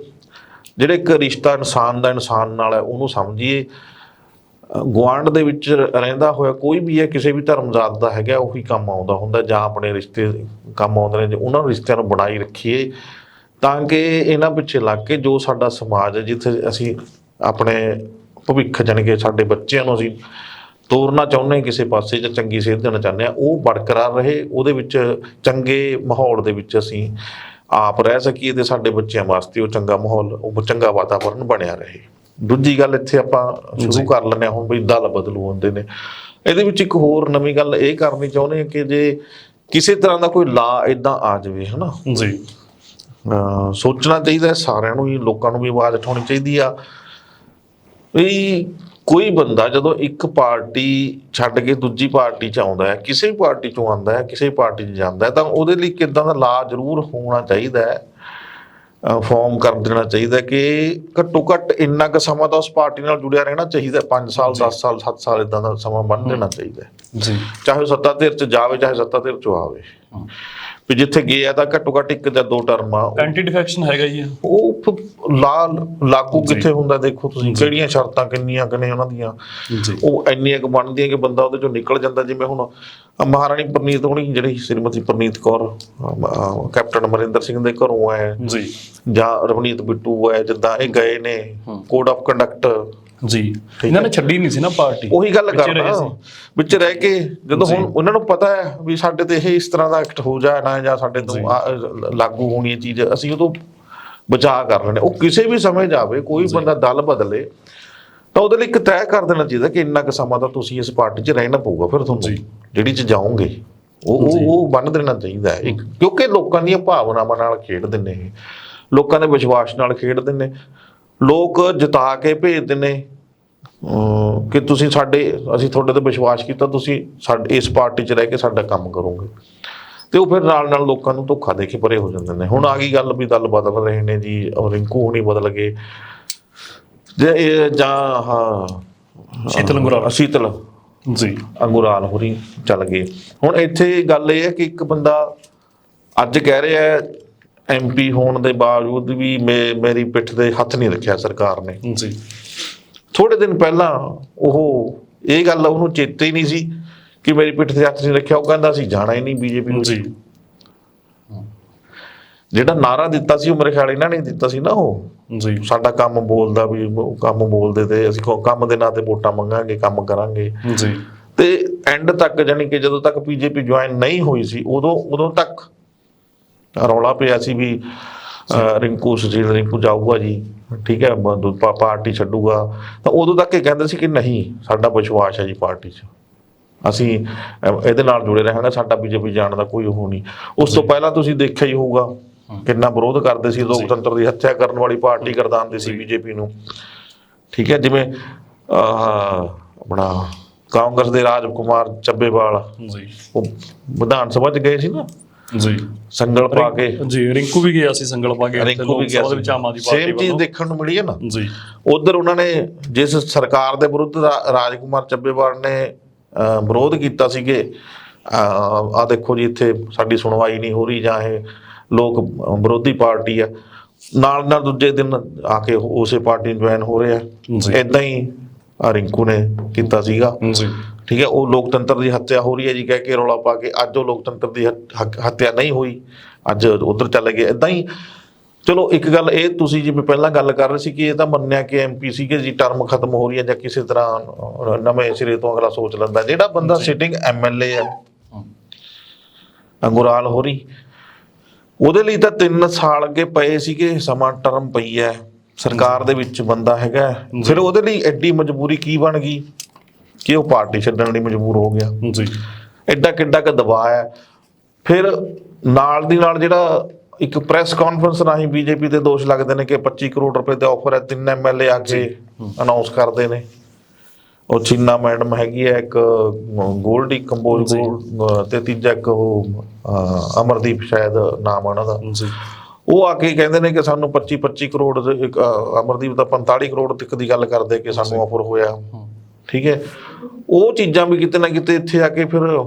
ਜਿਹੜੇ ਇੱਕ ਰਿਸ਼ਤਾ ਇਨਸਾਨ ਦਾ ਇਨਸਾਨ ਨਾਲ ਹੈ, ਉਹਨੂੰ ਸਮਝੀਏ। ਗਵਾਂਡ ਦੇ ਵਿੱਚ ਰਹਿੰਦਾ ਹੋਇਆ ਕੋਈ ਵੀ ਹੈ, ਕਿਸੇ ਵੀ ਧਰਮਜ਼ਾਤ ਦਾ ਹੈਗਾ, ਉਹੀ ਕੰਮ ਆਉਂਦਾ ਹੁੰਦਾ, ਜਾਂ ਆਪਣੇ ਰਿਸ਼ਤੇ ਕੰਮ ਆਉਂਦੇ ਨੇ, ਜੇ ਉਹਨਾਂ ਰਿਸ਼ਤਿਆਂ ਨੂੰ ਬਣਾਈ ਰੱਖੀਏ, ਤਾਂ ਕਿ ਇਹਨਾਂ ਪਿੱਛੇ ਲੱਗ ਕੇ ਜੋ ਸਾਡਾ ਸਮਾਜ ਹੈ, ਜਿੱਥੇ ਅਸੀਂ ਆਪਣੇ ਭਵਿੱਖ ਜਾਣੀ ਕਿ ਸਾਡੇ ਬੱਚਿਆਂ ਨੂੰ ਅਸੀਂ ਤੋਰਨਾ ਚਾਹੁੰਦੇ ਹਾਂ ਕਿਸੇ ਪਾਸੇ ਜਾਂ ਚੰਗੀ ਸੇਧ ਦੇਣਾ ਚਾਹੁੰਦੇ ਆ ਉਹ ਬਰਕਰਾਰ ਰਹੇ ਉਹਦੇ ਵਿੱਚ ਚੰਗੇ ਮਾਹੌਲ ਦੇ ਵਿੱਚ ਅਸੀਂ ਆਪ ਰਹਿ ਸਕੀਏ ਤੇ ਸਾਡੇ ਬੱਚਿਆਂ ਵਾਸਤੇ ਉਹ ਚੰਗਾ ਮਾਹੌਲ ਉਹ ਚੰਗਾ ਵਾਤਾਵਰਣ ਬਣਿਆ ਰਹੇ। ਦੂਜੀ ਗੱਲ ਇੱਥੇ ਆਪਾਂ ਸ਼ੁਰੂ ਕਰ ਲੈਂਦੇ ਹਾਂ ਹੁਣ ਵੀ ਦਲ ਬਦਲੂ ਹੁੰਦੇ ਨੇ। ਇਹਦੇ ਵਿੱਚ ਇੱਕ ਹੋਰ ਨਵੀਂ ਗੱਲ ਇਹ ਕਰਨੀ ਚਾਹੁੰਦੇ ਹਾਂ ਕਿ ਜੇ ਕਿਸੇ ਤਰ੍ਹਾਂ ਦਾ ਕੋਈ ਲਾ ਇਦਾਂ ਆ ਜਾਵੇ ਹਨਾ? ਜੀ। ਸੋਚਣਾ ਚਾਹੀਦਾ ਹੈ ਸਾਰਿਆਂ ਨੂੰ ਹੀ ਲੋਕਾਂ ਨੂੰ ਵੀ ਆਵਾਜ਼ ਉਠਾਉਣੀ ਚਾਹੀਦੀ ਆ। ਵੀ ਕੋਈ ਬੰਦਾ ਜਦੋਂ ਇੱਕ ਪਾਰਟੀ ਛੱਡ ਕੇ ਦੂਜੀ ਪਾਰਟੀ ਚ ਆਉਂਦਾ ਹੈ ਕਿਸੇ ਵੀ ਪਾਰਟੀ ਚੋਂ ਆਉਂਦਾ ਹੈ ਕਿਸੇ ਪਾਰਟੀ 'ਚ ਜਾਂਦਾ ਹੈ ਤਾਂ ਉਹਦੇ ਲਈ ਕਿਦਾਂ ਦਾ ਲਾ ਜ਼ਰੂਰ ਹੋਣਾ ਚਾਹੀਦਾ ਹੈ ਫਾਰਮ ਕਰ ਦੇਣਾ ਚਾਹੀਦਾ ਕਿ ਘੱਟੋ ਘੱਟ ਇੰਨਾ ਕੁ ਸਮਾਂ ਤਾਂ ਉਸ ਪਾਰਟੀ ਨਾਲ ਜੁੜਿਆ ਰਹਿਣਾ ਚਾਹੀਦਾ 5 ਸਾਲ 10 ਸਾਲ 7 ਸਾਲ ਇਦਾਂ ਦਾ ਸਮਾਂ ਬੰਨ ਦੇਣਾ ਚਾਹੀਦਾ ਜੀ। ਚਾਹੇ ਸੱਤਾ ਧਿਰ ਚ ਜਾਵੇ ਚਾਹੇ ਸੱਤਾ ਧਿਰ ਚ ਆਵੇ। ਵੀ ਜਿੱਥੇ ਗਿਆ ਤਾਂ ਘੱਟੋ ਘੱਟ ਇੱਕ ਜਾਂ ਦੋ ਟਰਮਾਂ ਐਂਟੀ ਡਿਫੈਕਸ਼ਨ ਹੈਗਾ ਹੀ ਆ ਉਹ ਲਾਲ ਲਾਗੂ ਕਿੱਥੇ ਹੁੰਦਾ ਦੇਖੋ ਤੁਸੀਂ ਕਿਹੜੀਆਂ ਸ਼ਰਤਾਂ ਕਿੰਨੀਆਂ ਕਿੰਨੇ ਉਹਨਾਂ ਦੀਆਂ। ਜੀ। ਉਹ ਇੰਨੀਆਂ ਕੁ ਬਣਦੀਆਂ ਕਿ ਬੰਦਾ ਉਹਦੇ ਚੋਂ ਨਿਕਲ ਜਾਂਦਾ ਜਿਵੇਂ ਹੁਣ ਮਹਾਰਾਣੀ ਪ੍ਰਨੀਤ ਹੋਣੀ ਜਿਹੜੀ ਸ੍ਰੀਮਤੀ ਪ੍ਰਨੀਤ ਕੌਰ ਕੈਪਟਨ ਅਮਰਿੰਦਰ ਸਿੰਘ ਦੇ ਘਰੋਂ ਆਏ। ਜੀ। ਜਾਂ ਰਵਨੀਤ ਬਿੱਟੂ ਹੈ ਜਿੱਦਾਂ ਇਹ ਗਏ ਨੇ ਕੋਡ ਆਫ ਕੰਡਕਟ ਜੀ। ਇਹਨਾਂ ਨੇ ਛੱਡੀ ਨਹੀਂ ਸੀ ਨਾ ਪਾਰਟੀ। ਉਹੀ ਗੱਲ ਕਰਦਾ। ਸੀ। ਵਿੱਚ ਰਹਿ ਕੇ ਜਦੋਂ ਹੁਣ ਉਹਨਾਂ ਨੂੰ ਪਤਾ ਹੈ ਵੀ ਸਾਡੇ ਤੇ ਇਹ ਇਸ ਤਰ੍ਹਾਂ ਦਾ ਐਕਟ ਹੋ ਜਾਣਾ ਜਾਂ ਸਾਡੇ ਤੋਂ ਲਾਗੂ ਹੋਣੀ ਇਹ ਚੀਜ਼ ਅਸੀਂ ਉਦੋਂ ਬਚਾਅ ਕਰ ਨੇ ਉਹ ਕਿਸੇ ਵੀ ਸਮੇਂ ਜਾਵੇ ਕੋਈ ਬੰਦਾ ਦਲ ਬਦਲੇ ਤਾਂ ਉਹਦੇ ਲਈ ਇੱਕ ਤੈਅ ਕਰ ਦੇਣਾ ਚਾਹੀਦਾ ਕਿ ਇੰਨਾ ਕੁ ਸਮਾਂ ਤਾਂ ਤੁਸੀਂ ਇਸ ਪਾਰਟੀ 'ਚ ਰਹਿਣਾ ਪਊਗਾ ਫਿਰ ਤੁਹਾਨੂੰ ਜਿਹੜੀ 'ਚ ਜਾਓਗੇ। ਉਹ ਉਹ ਉਹ ਬੰਨ ਦੇਣਾ ਚਾਹੀਦਾ ਹੈ। ਕਿਉਂਕਿ ਲੋਕਾਂ ਦੀਆਂ ਭਾਵਨਾਵਾਂ ਨਾਲ ਖੇਡਦੇ ਨੇ ਲੋਕਾਂ ਦੇ ਵਿਸ਼ਵਾਸ ਨਾਲ ਖੇਡਦੇ ਨੇ। ਲੋਕ ਜਿਤਾ ਕੇ ਭੇਜਦੇ ਨੇ ਕਿ ਤੁਸੀਂ ਸਾਡੇ ਅਸੀਂ ਤੁਹਾਡੇ ਤੇ ਵਿਸ਼ਵਾਸ ਕੀਤਾ ਤੁਸੀਂ ਸਾਡੇ ਇਸ ਪਾਰਟੀ 'ਚ ਰਹਿ ਕੇ ਸਾਡਾ ਕੰਮ ਕਰੋਗੇ। ਤੇ ਉਹ ਫਿਰ ਨਾਲ ਨਾਲ ਲੋਕਾਂ ਨੂੰ ਧੋਖਾ ਦੇ ਕੇ ਪਰੇ ਹੋ ਜਾਂਦੇ ਨੇ। ਹੁਣ ਆ ਗਈ ਗੱਲ ਵੀ ਦਲ ਬਦਲ ਰਹੇ ਨੇ ਜੀ ਔਰ ਰਿੰਕੂ ਹੁਣੀ ਬਦਲ ਗਏ। ਜੇ ਇਹ ਜਾਂ ਹਾਂ ਸ਼ੀਤਲ ਅੰਗੁਰਾਲ। ਸ਼ੀਤਲ। ਜੀ। ਅੰਗੁਰਾਲ ਹੋਰੀ ਚੱਲ ਗਏ। ਹੁਣ ਇੱਥੇ ਗੱਲ ਇਹ ਹੈ ਕਿ ਇੱਕ ਬੰਦਾ ਅੱਜ ਕਹਿ ਰਿਹਾ ਹੈ ਐਮਪੀ ਹੋਣ ਦੇ ਬਾਵਜੂਦ ਵੀ ਮੇਰੀ ਪਿੱਠ ਤੇ ਹੱਥ ਨਹੀਂ ਰੱਖਿਆ ਸਰਕਾਰ ਨੇ। ਜੀ। ਥੋੜੇ ਦਿਨ ਪਹਿਲਾਂ ਉਹ ਇਹ ਗੱਲ ਉਹਨੂੰ ਚੇਤੇ ਹੀ ਨਹੀਂ ਸੀ ਕਿ ਮੇਰੀ ਪਿੱਠ ਤੇ ਹੱਥ ਨਹੀਂ ਰੱਖਿਆ। ਉਹ ਕਹਿੰਦਾ ਸੀ ਜਾਣਾ ਹੀ ਨਹੀਂ ਬੀਜੇਪੀ ਨੂੰ। ਜੀ। ਜਿਹੜਾ ਨਾਰਾ ਦਿੱਤਾ ਸੀ ਉਹ ਮੇਰੇ ਖਿਆਲ ਇਹਨਾਂ ਨੇ ਦਿੱਤਾ ਸੀ ਨਾ ਉਹ। ਜੀ। ਸਾਡਾ ਕੰਮ ਬੋਲਦਾ ਵੀ ਕੰਮ ਬੋਲਦੇ ਤੇ ਅਸੀਂ ਕੰਮ ਦੇ ਨਾਂ ਤੇ ਵੋਟਾਂ ਮੰਗਾਂਗੇ ਕੰਮ ਕਰਾਂਗੇ। ਜੀ। ਤੇ ਐਂਡ ਤੱਕ ਜਾਨੀ ਕਿ ਜਦੋਂ ਤੱਕ ਬੀਜੇਪੀ ਜੁਆਇਨ ਨਹੀਂ ਹੋਈ ਸੀ ਉਦੋਂ ਉਦੋਂ ਤੱਕ ਰੌਲਾ ਪਿਆ ਸੀ ਵੀ ਰਿੰਕੂ ਸੁਸ਼ੀਲ ਰਿੰਕੂ ਜਾਊਗਾ ਜੀ ਠੀਕ ਹੈ ਪਾਰਟੀ ਛੱਡੂਗਾ। ਤਾਂ ਉਦੋਂ ਤੱਕ ਇਹ ਕਹਿੰਦੇ ਸੀ ਕਿ ਨਹੀਂ ਸਾਡਾ ਵਿਸ਼ਵਾਸ ਹੈ ਜੀ ਪਾਰਟੀ 'ਚ। ਅਸੀਂ ਇਹਦੇ ਨਾਲ ਜੁੜੇ ਰਹਾਂਗੇ ਸਾਡਾ ਬੀਜੇਪੀ ਜਾਣ ਦਾ ਕੋਈ ਉਹ ਨਹੀਂ। ਉਸ ਤੋਂ ਪਹਿਲਾਂ ਤੁਸੀਂ ਦੇਖਿਆ ਹੀ ਹੋਊਗਾ ਕਿੰਨਾ ਵਿਰੋਧ ਕਰਦੇ ਸੀ ਲੋਕਤੰਤਰ ਦੀ ਹੱਤਿਆ ਕਰਨ ਵਾਲੀ ਪਾਰਟੀ ਕਰਦਾਂਦੇ ਸੀ ਬੀਜੇਪੀ ਨੂੰ। ਠੀਕ ਹੈ ਜਿਵੇਂ ਆਪਣਾ ਕਾਂਗਰਸ ਦੇ ਰਾਜਕੁਮਾਰ ਚੱਬੇਵਾਲ ਜੀ। ਉਹ ਵਿਧਾਨ ਸਭਾ ਚ ਗਏ ਸੀ ਨਾ? ਜੀ। ਸੰਗਲ ਪਾ ਕੇ। ਜੀ ਰਿੰਕੂ ਵੀ ਗਿਆ ਸੀ ਸੰਗਲ ਪਾ ਕੇ ਰਿੰਕੂ ਵੀ ਗਿਆ ਵਿੱਚ ਆਮ ਆਦਮੀ ਪਾਰਟੀ ਸੇਮ ਚੀਜ਼ ਦੇਖਣ ਨੂੰ ਮਿਲੀ ਹੈ ਨਾ? ਜੀ। ਉਧਰ ਉਹਨਾਂ ਨੇ ਜਿਸ ਸਰਕਾਰ ਦੇ ਵਿਰੁੱਧ ਰਾਜਕੁਮਾਰ ਚੱਬੇਵਾਲ ਨੇ ਵਿਰੋਧ ਕੀਤਾ ਸੀਗੇ ਆ ਦੇਖੋ ਜੀ ਇੱਥੇ ਸਾਡੀ ਸੁਣਵਾਈ ਨਹੀਂ ਹੋ ਰਹੀ ਜਾਂ ਇਹ ਲੋਕ ਵਿਰੋਧੀ ਪਾਰਟੀ ਆ। ਨਾਲ ਨਾਲ ਦੂਜੇ ਦਿਨ ਆ ਕੇ ਉਸੇ ਪਾਰਟੀ ਜੁਆਇਨ ਹੋ ਰਹੇ। ਆ। ਇਦਾਂ ਹੀ ਆਹ ਰਿੰਕੂ ਨੇ ਕੀਤਾ ਸੀਗਾ। ਜੀ। ਠੀਕ ਹੈ ਉਹ ਲੋਕਤੰਤਰ ਦੀ ਹੱਤਿਆ ਹੋ ਰਹੀ ਹੈ ਜੀ ਕਹਿ ਕੇ ਰੌਲਾ ਪਾ ਕੇ ਅੱਜ ਉਹ ਲੋਕਤੰਤਰ ਦੀ ਹੱਤਿਆ ਨਹੀਂ ਹੋਈ। ਅੱਜ ਉਧਰ ਚੱਲ ਗਏ। ਇਦਾਂ ਹੀ ਚਲੋ ਇੱਕ ਗੱਲ ਇਹ ਤੁਸੀਂ ਜਿਵੇਂ ਪਹਿਲਾਂ ਗੱਲ ਕਰ ਰਹੇ ਸੀ ਕਿ ਇਹ ਤਾਂ ਮੰਨਿਆ ਕਿ ਐਮਪੀ ਸੀ ਕਿ ਜੀ ਟਰਮ ਖਤਮ ਹੋ ਰਹੀ ਹੈ ਜਾਂ ਕਿਸੇ ਤਰ੍ਹਾਂ ਨਵੇਂ ਸਿਰੇ ਤੋਂ ਅਗਲਾ ਸੋਚ ਲੈਂਦਾ ਜਿਹੜਾ ਬੰਦਾ ਸਿਟਿੰਗ ਐਮਐਲਏ ਹੈ। ਅੰਗੁਰਾਲ ਹੋ ਰਹੀ ਉਹਦੇ ਲਈ ਤਾਂ 3 ਸਾਲ ਅੱਗੇ ਪਏ ਸੀਗੇ ਸਮਾਂ ਟਰਮ ਪਈ ਹੈ। ਸਰਕਾਰ ਦੇ ਵਿੱਚ ਬੰਦਾ ਹੈਗਾ। ਫਿਰ ਉਹਦੇ ਲਈ ਐਡੀ ਮਜਬੂਰੀ ਕੀ ਬਣ ਗਈ? ਕਿ ਉਹ ਪਾਰਟੀ ਛੱਡਣ ਲਈ ਮਜਬੂਰ ਹੋ ਗਿਆ। ਜੀ। ਐਡਾ ਕਿੱਡਾ ਕ ਦਬਾਅ ਹੈ। ਫਿਰ ਨਾਲ ਦੀ ਨਾਲ ਜਿਹੜਾ ਇੱਕ ਪ੍ਰੈਸ ਕਾਨਫਰੰਸ ਰਾਹੀਂ ਬੀਜੇਪੀ ਦੇ ਦੋਸ਼ ਲੱਗਦੇ ਨੇ ਕਿ 25 ਕਰੋੜ ਰੁਪਏ ਦਾ ਆਫਰ ਹੈ ਤਿੰਨ ਐਮਐਲਏ ਆ ਕੇ ਅਨਾਉਂਸ ਕਰਦੇ ਨੇ। ਉਹ ਚੀਨਾ ਮੈਡਮ ਹੈਗੀ ਹੈ ਇੱਕ ਗੋਲਡੀ ਕੰਬੋਜ ਤੇ ਤੀਜਾ ਇੱਕ ਉਹ ਅਮਰਦੀਪ ਸ਼ਾਇਦ ਨਾਮ ਉਹਨਾਂ ਦਾ। ਜੀ। ਉਹ ਆ ਕੇ ਕਹਿੰਦੇ ਨੇ ਕਿ ਸਾਨੂੰ 25 25 ਕਰੋੜ ਦੇ ਇੱਕ, ਅਹ, ਅਮਰਦੀਪ ਦਾ 45 ਕਰੋੜ ਤੱਕ ਦੀ ਗੱਲ ਕਰਦੇ ਕਿ ਸਾਨੂੰ ਆਫਰ ਹੋਇਆ। ਠੀਕ ਹੈ? ਉਹ ਚੀਜ਼ਾਂ ਵੀ ਕਿਤੇ ਨਾ ਕਿਤੇ ਇੱਥੇ ਆ ਕੇ ਫਿਰ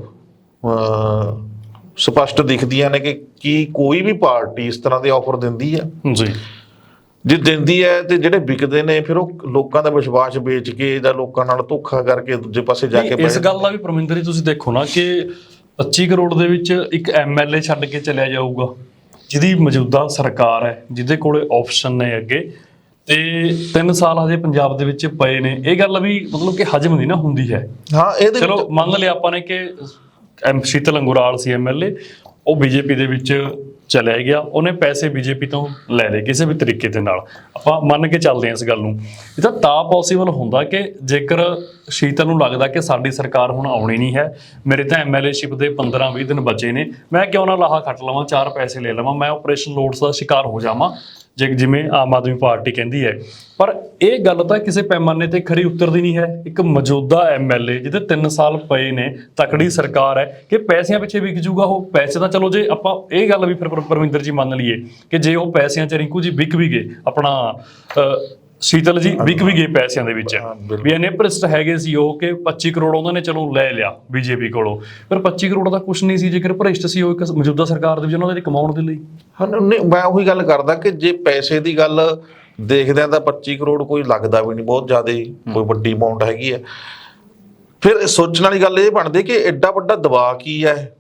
ਸਪਸ਼ਟ ਦਿਖਦੀਆਂ ਨੇ ਕਿ ਕੀ ਕੋਈ ਵੀ ਪਾਰਟੀ ਇਸ ਤਰ੍ਹਾਂ ਦੇ ਆਫਰ ਦਿੰਦੀ ਹੈ ਜੀ। ਜੇ ਦਿੰਦੀ ਹੈ ਤੇ ਜਿਹੜੇ ਵਿਕਦੇ ਨੇ ਫਿਰ ਉਹ ਲੋਕਾਂ ਦਾ ਵਿਸ਼ਵਾਸ ਵੇਚ ਕੇ ਜਾਂ ਲੋਕਾਂ ਨਾਲ ਧੋਖਾ ਕਰਕੇ ਦੂਜੇ ਪਾਸੇ ਜਾ ਕੇ ਨਹੀਂ, ਇਸ ਗੱਲ ਦਾ ਵੀ ਪਰਮਿੰਦਰ ਜੀ ਤੁਸੀਂ ਦੇਖੋ ਨਾ ਕਿ 25 ਕਰੋੜ ਦੇ ਵਿੱਚ ਇੱਕ ਐਮਐਲਏ ਛੱਡ ਕੇ ਚਲਿਆ ਜਾਊਗਾ। ਜਿਹਦੀ ਮੌਜੂਦਾ ਸਰਕਾਰ ਹੈ ਜਿਹਦੇ ਕੋਲੇ ਆਪਸ਼ਨ ਨੇ ਅੱਗੇ। ਤੇ 3 ਸਾਲ ਹਜੇ ਪੰਜਾਬ ਦੇ ਵਿੱਚ ਪਏ ਨੇ। ਇਹ ਗੱਲ ਵੀ ਮਤਲਬ ਕਿ ਹਜਮ ਨਹੀਂ ਨਾ ਹੁੰਦੀ ਹੈ। ਹਾਂ ਇਹਦੇ ਚਲੋ ਮੰਨ ਲਿਆ ਆਪਾਂ ਨੇ ਕਿ ਐਮ ਸ਼ੀਤਲ ਅੰਗੁਰਾਲ ਸੀ ਐਮਐਲਏ ਉਹ ਬੀਜੇਪੀ ਦੇ ਵਿੱਚ ਚਲਿਆ ਗਿਆ। ਉਹਨੇ ਪੈਸੇ ਬੀਜੇਪੀ ਤੋਂ ਲੈ ਲਏ ਕਿਸੇ ਵੀ ਤਰੀਕੇ ਦੇ ਨਾਲ। ਆਪਾਂ ਮੰਨ ਕੇ ਚੱਲਦੇ ਹਾਂ ਇਸ ਗੱਲ ਨੂੰ। ਇਹ ਤਾਂ ਤਾਂ ਪੋਸੀਬਲ ਹੁੰਦਾ ਕਿ ਜੇਕਰ ਸ਼ੀਤਲ ਨੂੰ ਲੱਗਦਾ ਕਿ ਸਾਡੀ ਸਰਕਾਰ ਹੁਣ ਆਉਣੀ ਨਹੀਂ ਹੈ। ਮੇਰੇ ਤਾਂ ਐਮਐਲਏਸ਼ਿਪ ਦੇ 15-20 ਦਿਨ ਬਚੇ ਨੇ। ਮੈਂ ਕਿਉਂ ਨਾ ਲਾਹਾ ਖੱਟ ਲਵਾਂ, ਚਾਰ ਪੈਸੇ ਲੈ ਲਵਾਂ, ਮੈਂ ਆਪਰੇਸ਼ਨ ਲੋਡਸ ਦਾ ਸ਼ਿਕਾਰ ਹੋ ਜਾਵਾਂ, ਜੇ ਜਿਵੇਂ ਆਮ ਆਦਮੀ ਪਾਰਟੀ ਕਹਿੰਦੀ ਹੈ। ਪਰ ਇਹ ਗੱਲ ਤਾਂ ਕਿਸੇ ਪੈਮਾਨੇ ਤੇ ਖਰੀ ਉਤਰਦੀ ਨਹੀਂ ਹੈ। ਇੱਕ ਮੌਜੂਦਾ ਐਮਐਲਏ ਜਿਹਦੇ 3 ਸਾਲ ਪਏ ਨੇ, ਤਕੜੀ ਸਰਕਾਰ ਹੈ ਕਿ ਪੈਸਿਆਂ ਪਿੱਛੇ ਵਿਕ ਜੂਗਾ ਉਹ। ਪੈਸੇ ਤਾਂ ਚਲੋ ਜੇ ਆਪਾਂ ਇਹ ਗੱਲ ਵੀ ਫਿਰ ਪਰਮਿੰਦਰ ਜੀ ਮੰਨ ਲਈਏ ਕਿ ਜੇ ਉਹ ਪੈਸਿਆਂ 'ਚ ਰਿੰਕੂ ਜੀ ਵਿਕ ਵੀ ਗਏ, ਆਪਣਾ ਸ਼ੀਤਲ ਜੀ ਵਿਕ ਵੀ ਗਏ ਪੈਸਿਆਂ ਦੇ ਵਿੱਚ। ਵੀ ਇੰਨੇ ਭ੍ਰਿਸ਼ਟ ਹੈਗੇ ਸੀ ਉਹ ਕਿ 25 ਕਰੋੜ ਉਹਨਾਂ ਨੇ ਚਲੋ ਲੈ ਲਿਆ ਬੀਜੇਪੀ ਕੋਲੋਂ। ਪਰ 25 ਕਰੋੜ ਦਾ ਕੁਝ ਨਹੀਂ ਸੀ ਜੇਕਰ ਭ੍ਰਿਸ਼ਟ ਸੀ ਉਹ ਇੱਕ ਮੌਜੂਦਾ ਸਰਕਾਰ ਦੇ ਵਿੱਚ ਉਹਨਾਂ ਦੇ ਕਮਾਉਣ ਦੇ ਲਈ। ਹਾਂ ਮੈਂ ਉਹੀ ਗੱਲ ਕਰਦਾ ਕਿ ਜੇ ਪੈਸੇ ਦੀ ਗੱਲ ਦੇਖਦੇ ਆ ਤਾਂ 25 ਕਰੋੜ ਕੋਈ ਲੱਗਦਾ ਵੀ ਨਹੀਂ ਬਹੁਤ ਜ਼ਿਆਦਾ ਕੋਈ ਵੱਡੀ ਅਮਾਉਂਟ ਹੈਗੀ ਹੈ। ਫਿਰ ਸੋਚਣ ਵਾਲੀ ਗੱਲ ਇਹ ਬਣਦੀ ਕਿ ਐਡਾ ਵੱਡਾ ਦਬਾਅ ਕੀ ਹੈ?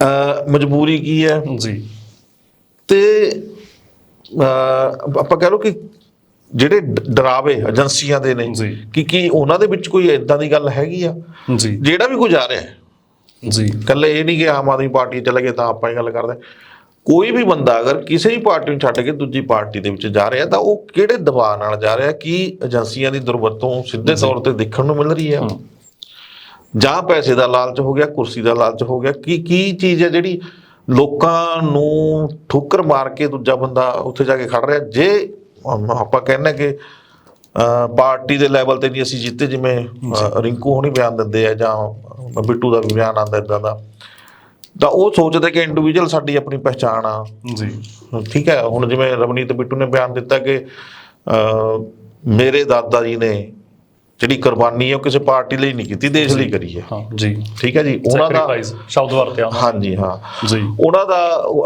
ਅ ਮਜਬੂਰੀ ਕੀ ਹੈ? ਜੀ। ਤੇ ਆਪਾਂ ਕਹਿ ਲਓ ਕਿ ਜਿਹੜੇ ਡਰਾਵੇ ਏਜੰਸੀਆਂ ਦੇ ਨੇ। ਕਿ ਕੀ ਉਹਨਾਂ ਦੇ ਵਿੱਚ ਕੋਈ ਇਦਾਂ ਦੀ ਗੱਲ ਹੈਗੀ ਆ? ਜੀ। ਜਿਹੜਾ ਵੀ ਕੋਈ ਜਾ ਰਿਹਾ ਹੈ। ਜੀ। ਕੱਲੇ ਇਹ ਨਹੀਂ ਕਿ ਆਮ ਆਦਮੀ ਪਾਰਟੀ ਚਲੇ ਗਏ ਤਾਂ ਆਪਾਂ ਇਹ ਗੱਲ ਕਰਦੇ ਕੋਈ ਵੀ ਬੰਦਾ ਅਗਰ ਕਿਸੇ ਵੀ ਪਾਰਟੀ ਨੂੰ ਛੱਡ ਕੇ ਦੂਜੀ ਪਾਰਟੀ ਦੇ ਵਿੱਚ ਜਾ ਰਿਹਾ ਤਾਂ ਉਹ ਕਿਹੜੇ ਦਬਾਅ ਨਾਲ ਜਾ ਰਿਹਾ? ਕੀ ਏਜੰਸੀਆਂ ਦੀ ਦੁਰਵਰਤੋਂ ਸਿੱਧੇ ਤੌਰ ਤੇ ਦੇਖਣ ਨੂੰ ਮਿਲ ਰਹੀ ਹੈ। ਜਾਂ ਪੈਸੇ ਦਾ ਲਾਲਚ ਹੋ ਗਿਆ ਕੁਰਸੀ ਦਾ ਲਾਲਚ ਹੋ ਗਿਆ ਕੀ ਕੀ ਚੀਜ਼ ਹੈ ਜਿਹੜੀ ਲੋਕਾਂ ਨੂੰ ਠੋਕਰ ਮਾਰ ਕੇ ਦੂਜਾ ਬੰਦਾ ਉੱਥੇ ਜਾ ਕੇ ਖੜ ਰਿਹਾ। ਜੇ ਆਪਾਂ ਕਹਿੰਦੇ ਕਿ ਪਾਰਟੀ ਦੇ ਲੈਵਲ ਤੇ ਨਹੀਂ ਅਸੀਂ ਜਿੱਤੇ ਜਿਵੇਂ ਰਿੰਕੂ ਹੋਣੀ ਬਿਆਨ ਦਿੰਦੇ ਆ ਜਾਂ ਬਿੱਟੂ ਦਾ ਵੀ ਬਿਆਨ ਆਉਂਦਾ ਇਦਾਂ ਦਾ। ਤਾਂ ਉਹ ਸੋਚਦੇ ਕਿ ਇੰਡੀਵਿਜੂਅਲ ਸਾਡੀ ਆਪਣੀ ਪਹਿਚਾਣ ਆ। ਜੀ। ਠੀਕ ਹੈ ਹੁਣ ਜਿਵੇਂ ਰਵਨੀਤ ਬਿੱਟੂ ਨੇ ਬਿਆਨ ਦਿੱਤਾ ਕਿ ਮੇਰੇ ਦਾਦਾ ਜੀ ਨੇ ਜਿਹੜੀ ਕੁਰਬਾਨੀ ਹੈ ਉਹ ਕਿਸੇ ਪਾਰਟੀ ਲਈ ਨਹੀਂ ਕੀਤੀ ਦੇਸ਼ ਲਈ ਕਰੀ ਹੈ। ਹਾਂ ਜੀ। ਠੀਕ ਹੈ ਜੀ? ਉਹਨਾਂ ਦਾ ਸ਼ਬਦ ਵਰਤਿਆ ਹਾਂਜੀ ਹਾਂ। ਜੀ। ਉਹਨਾਂ ਦਾ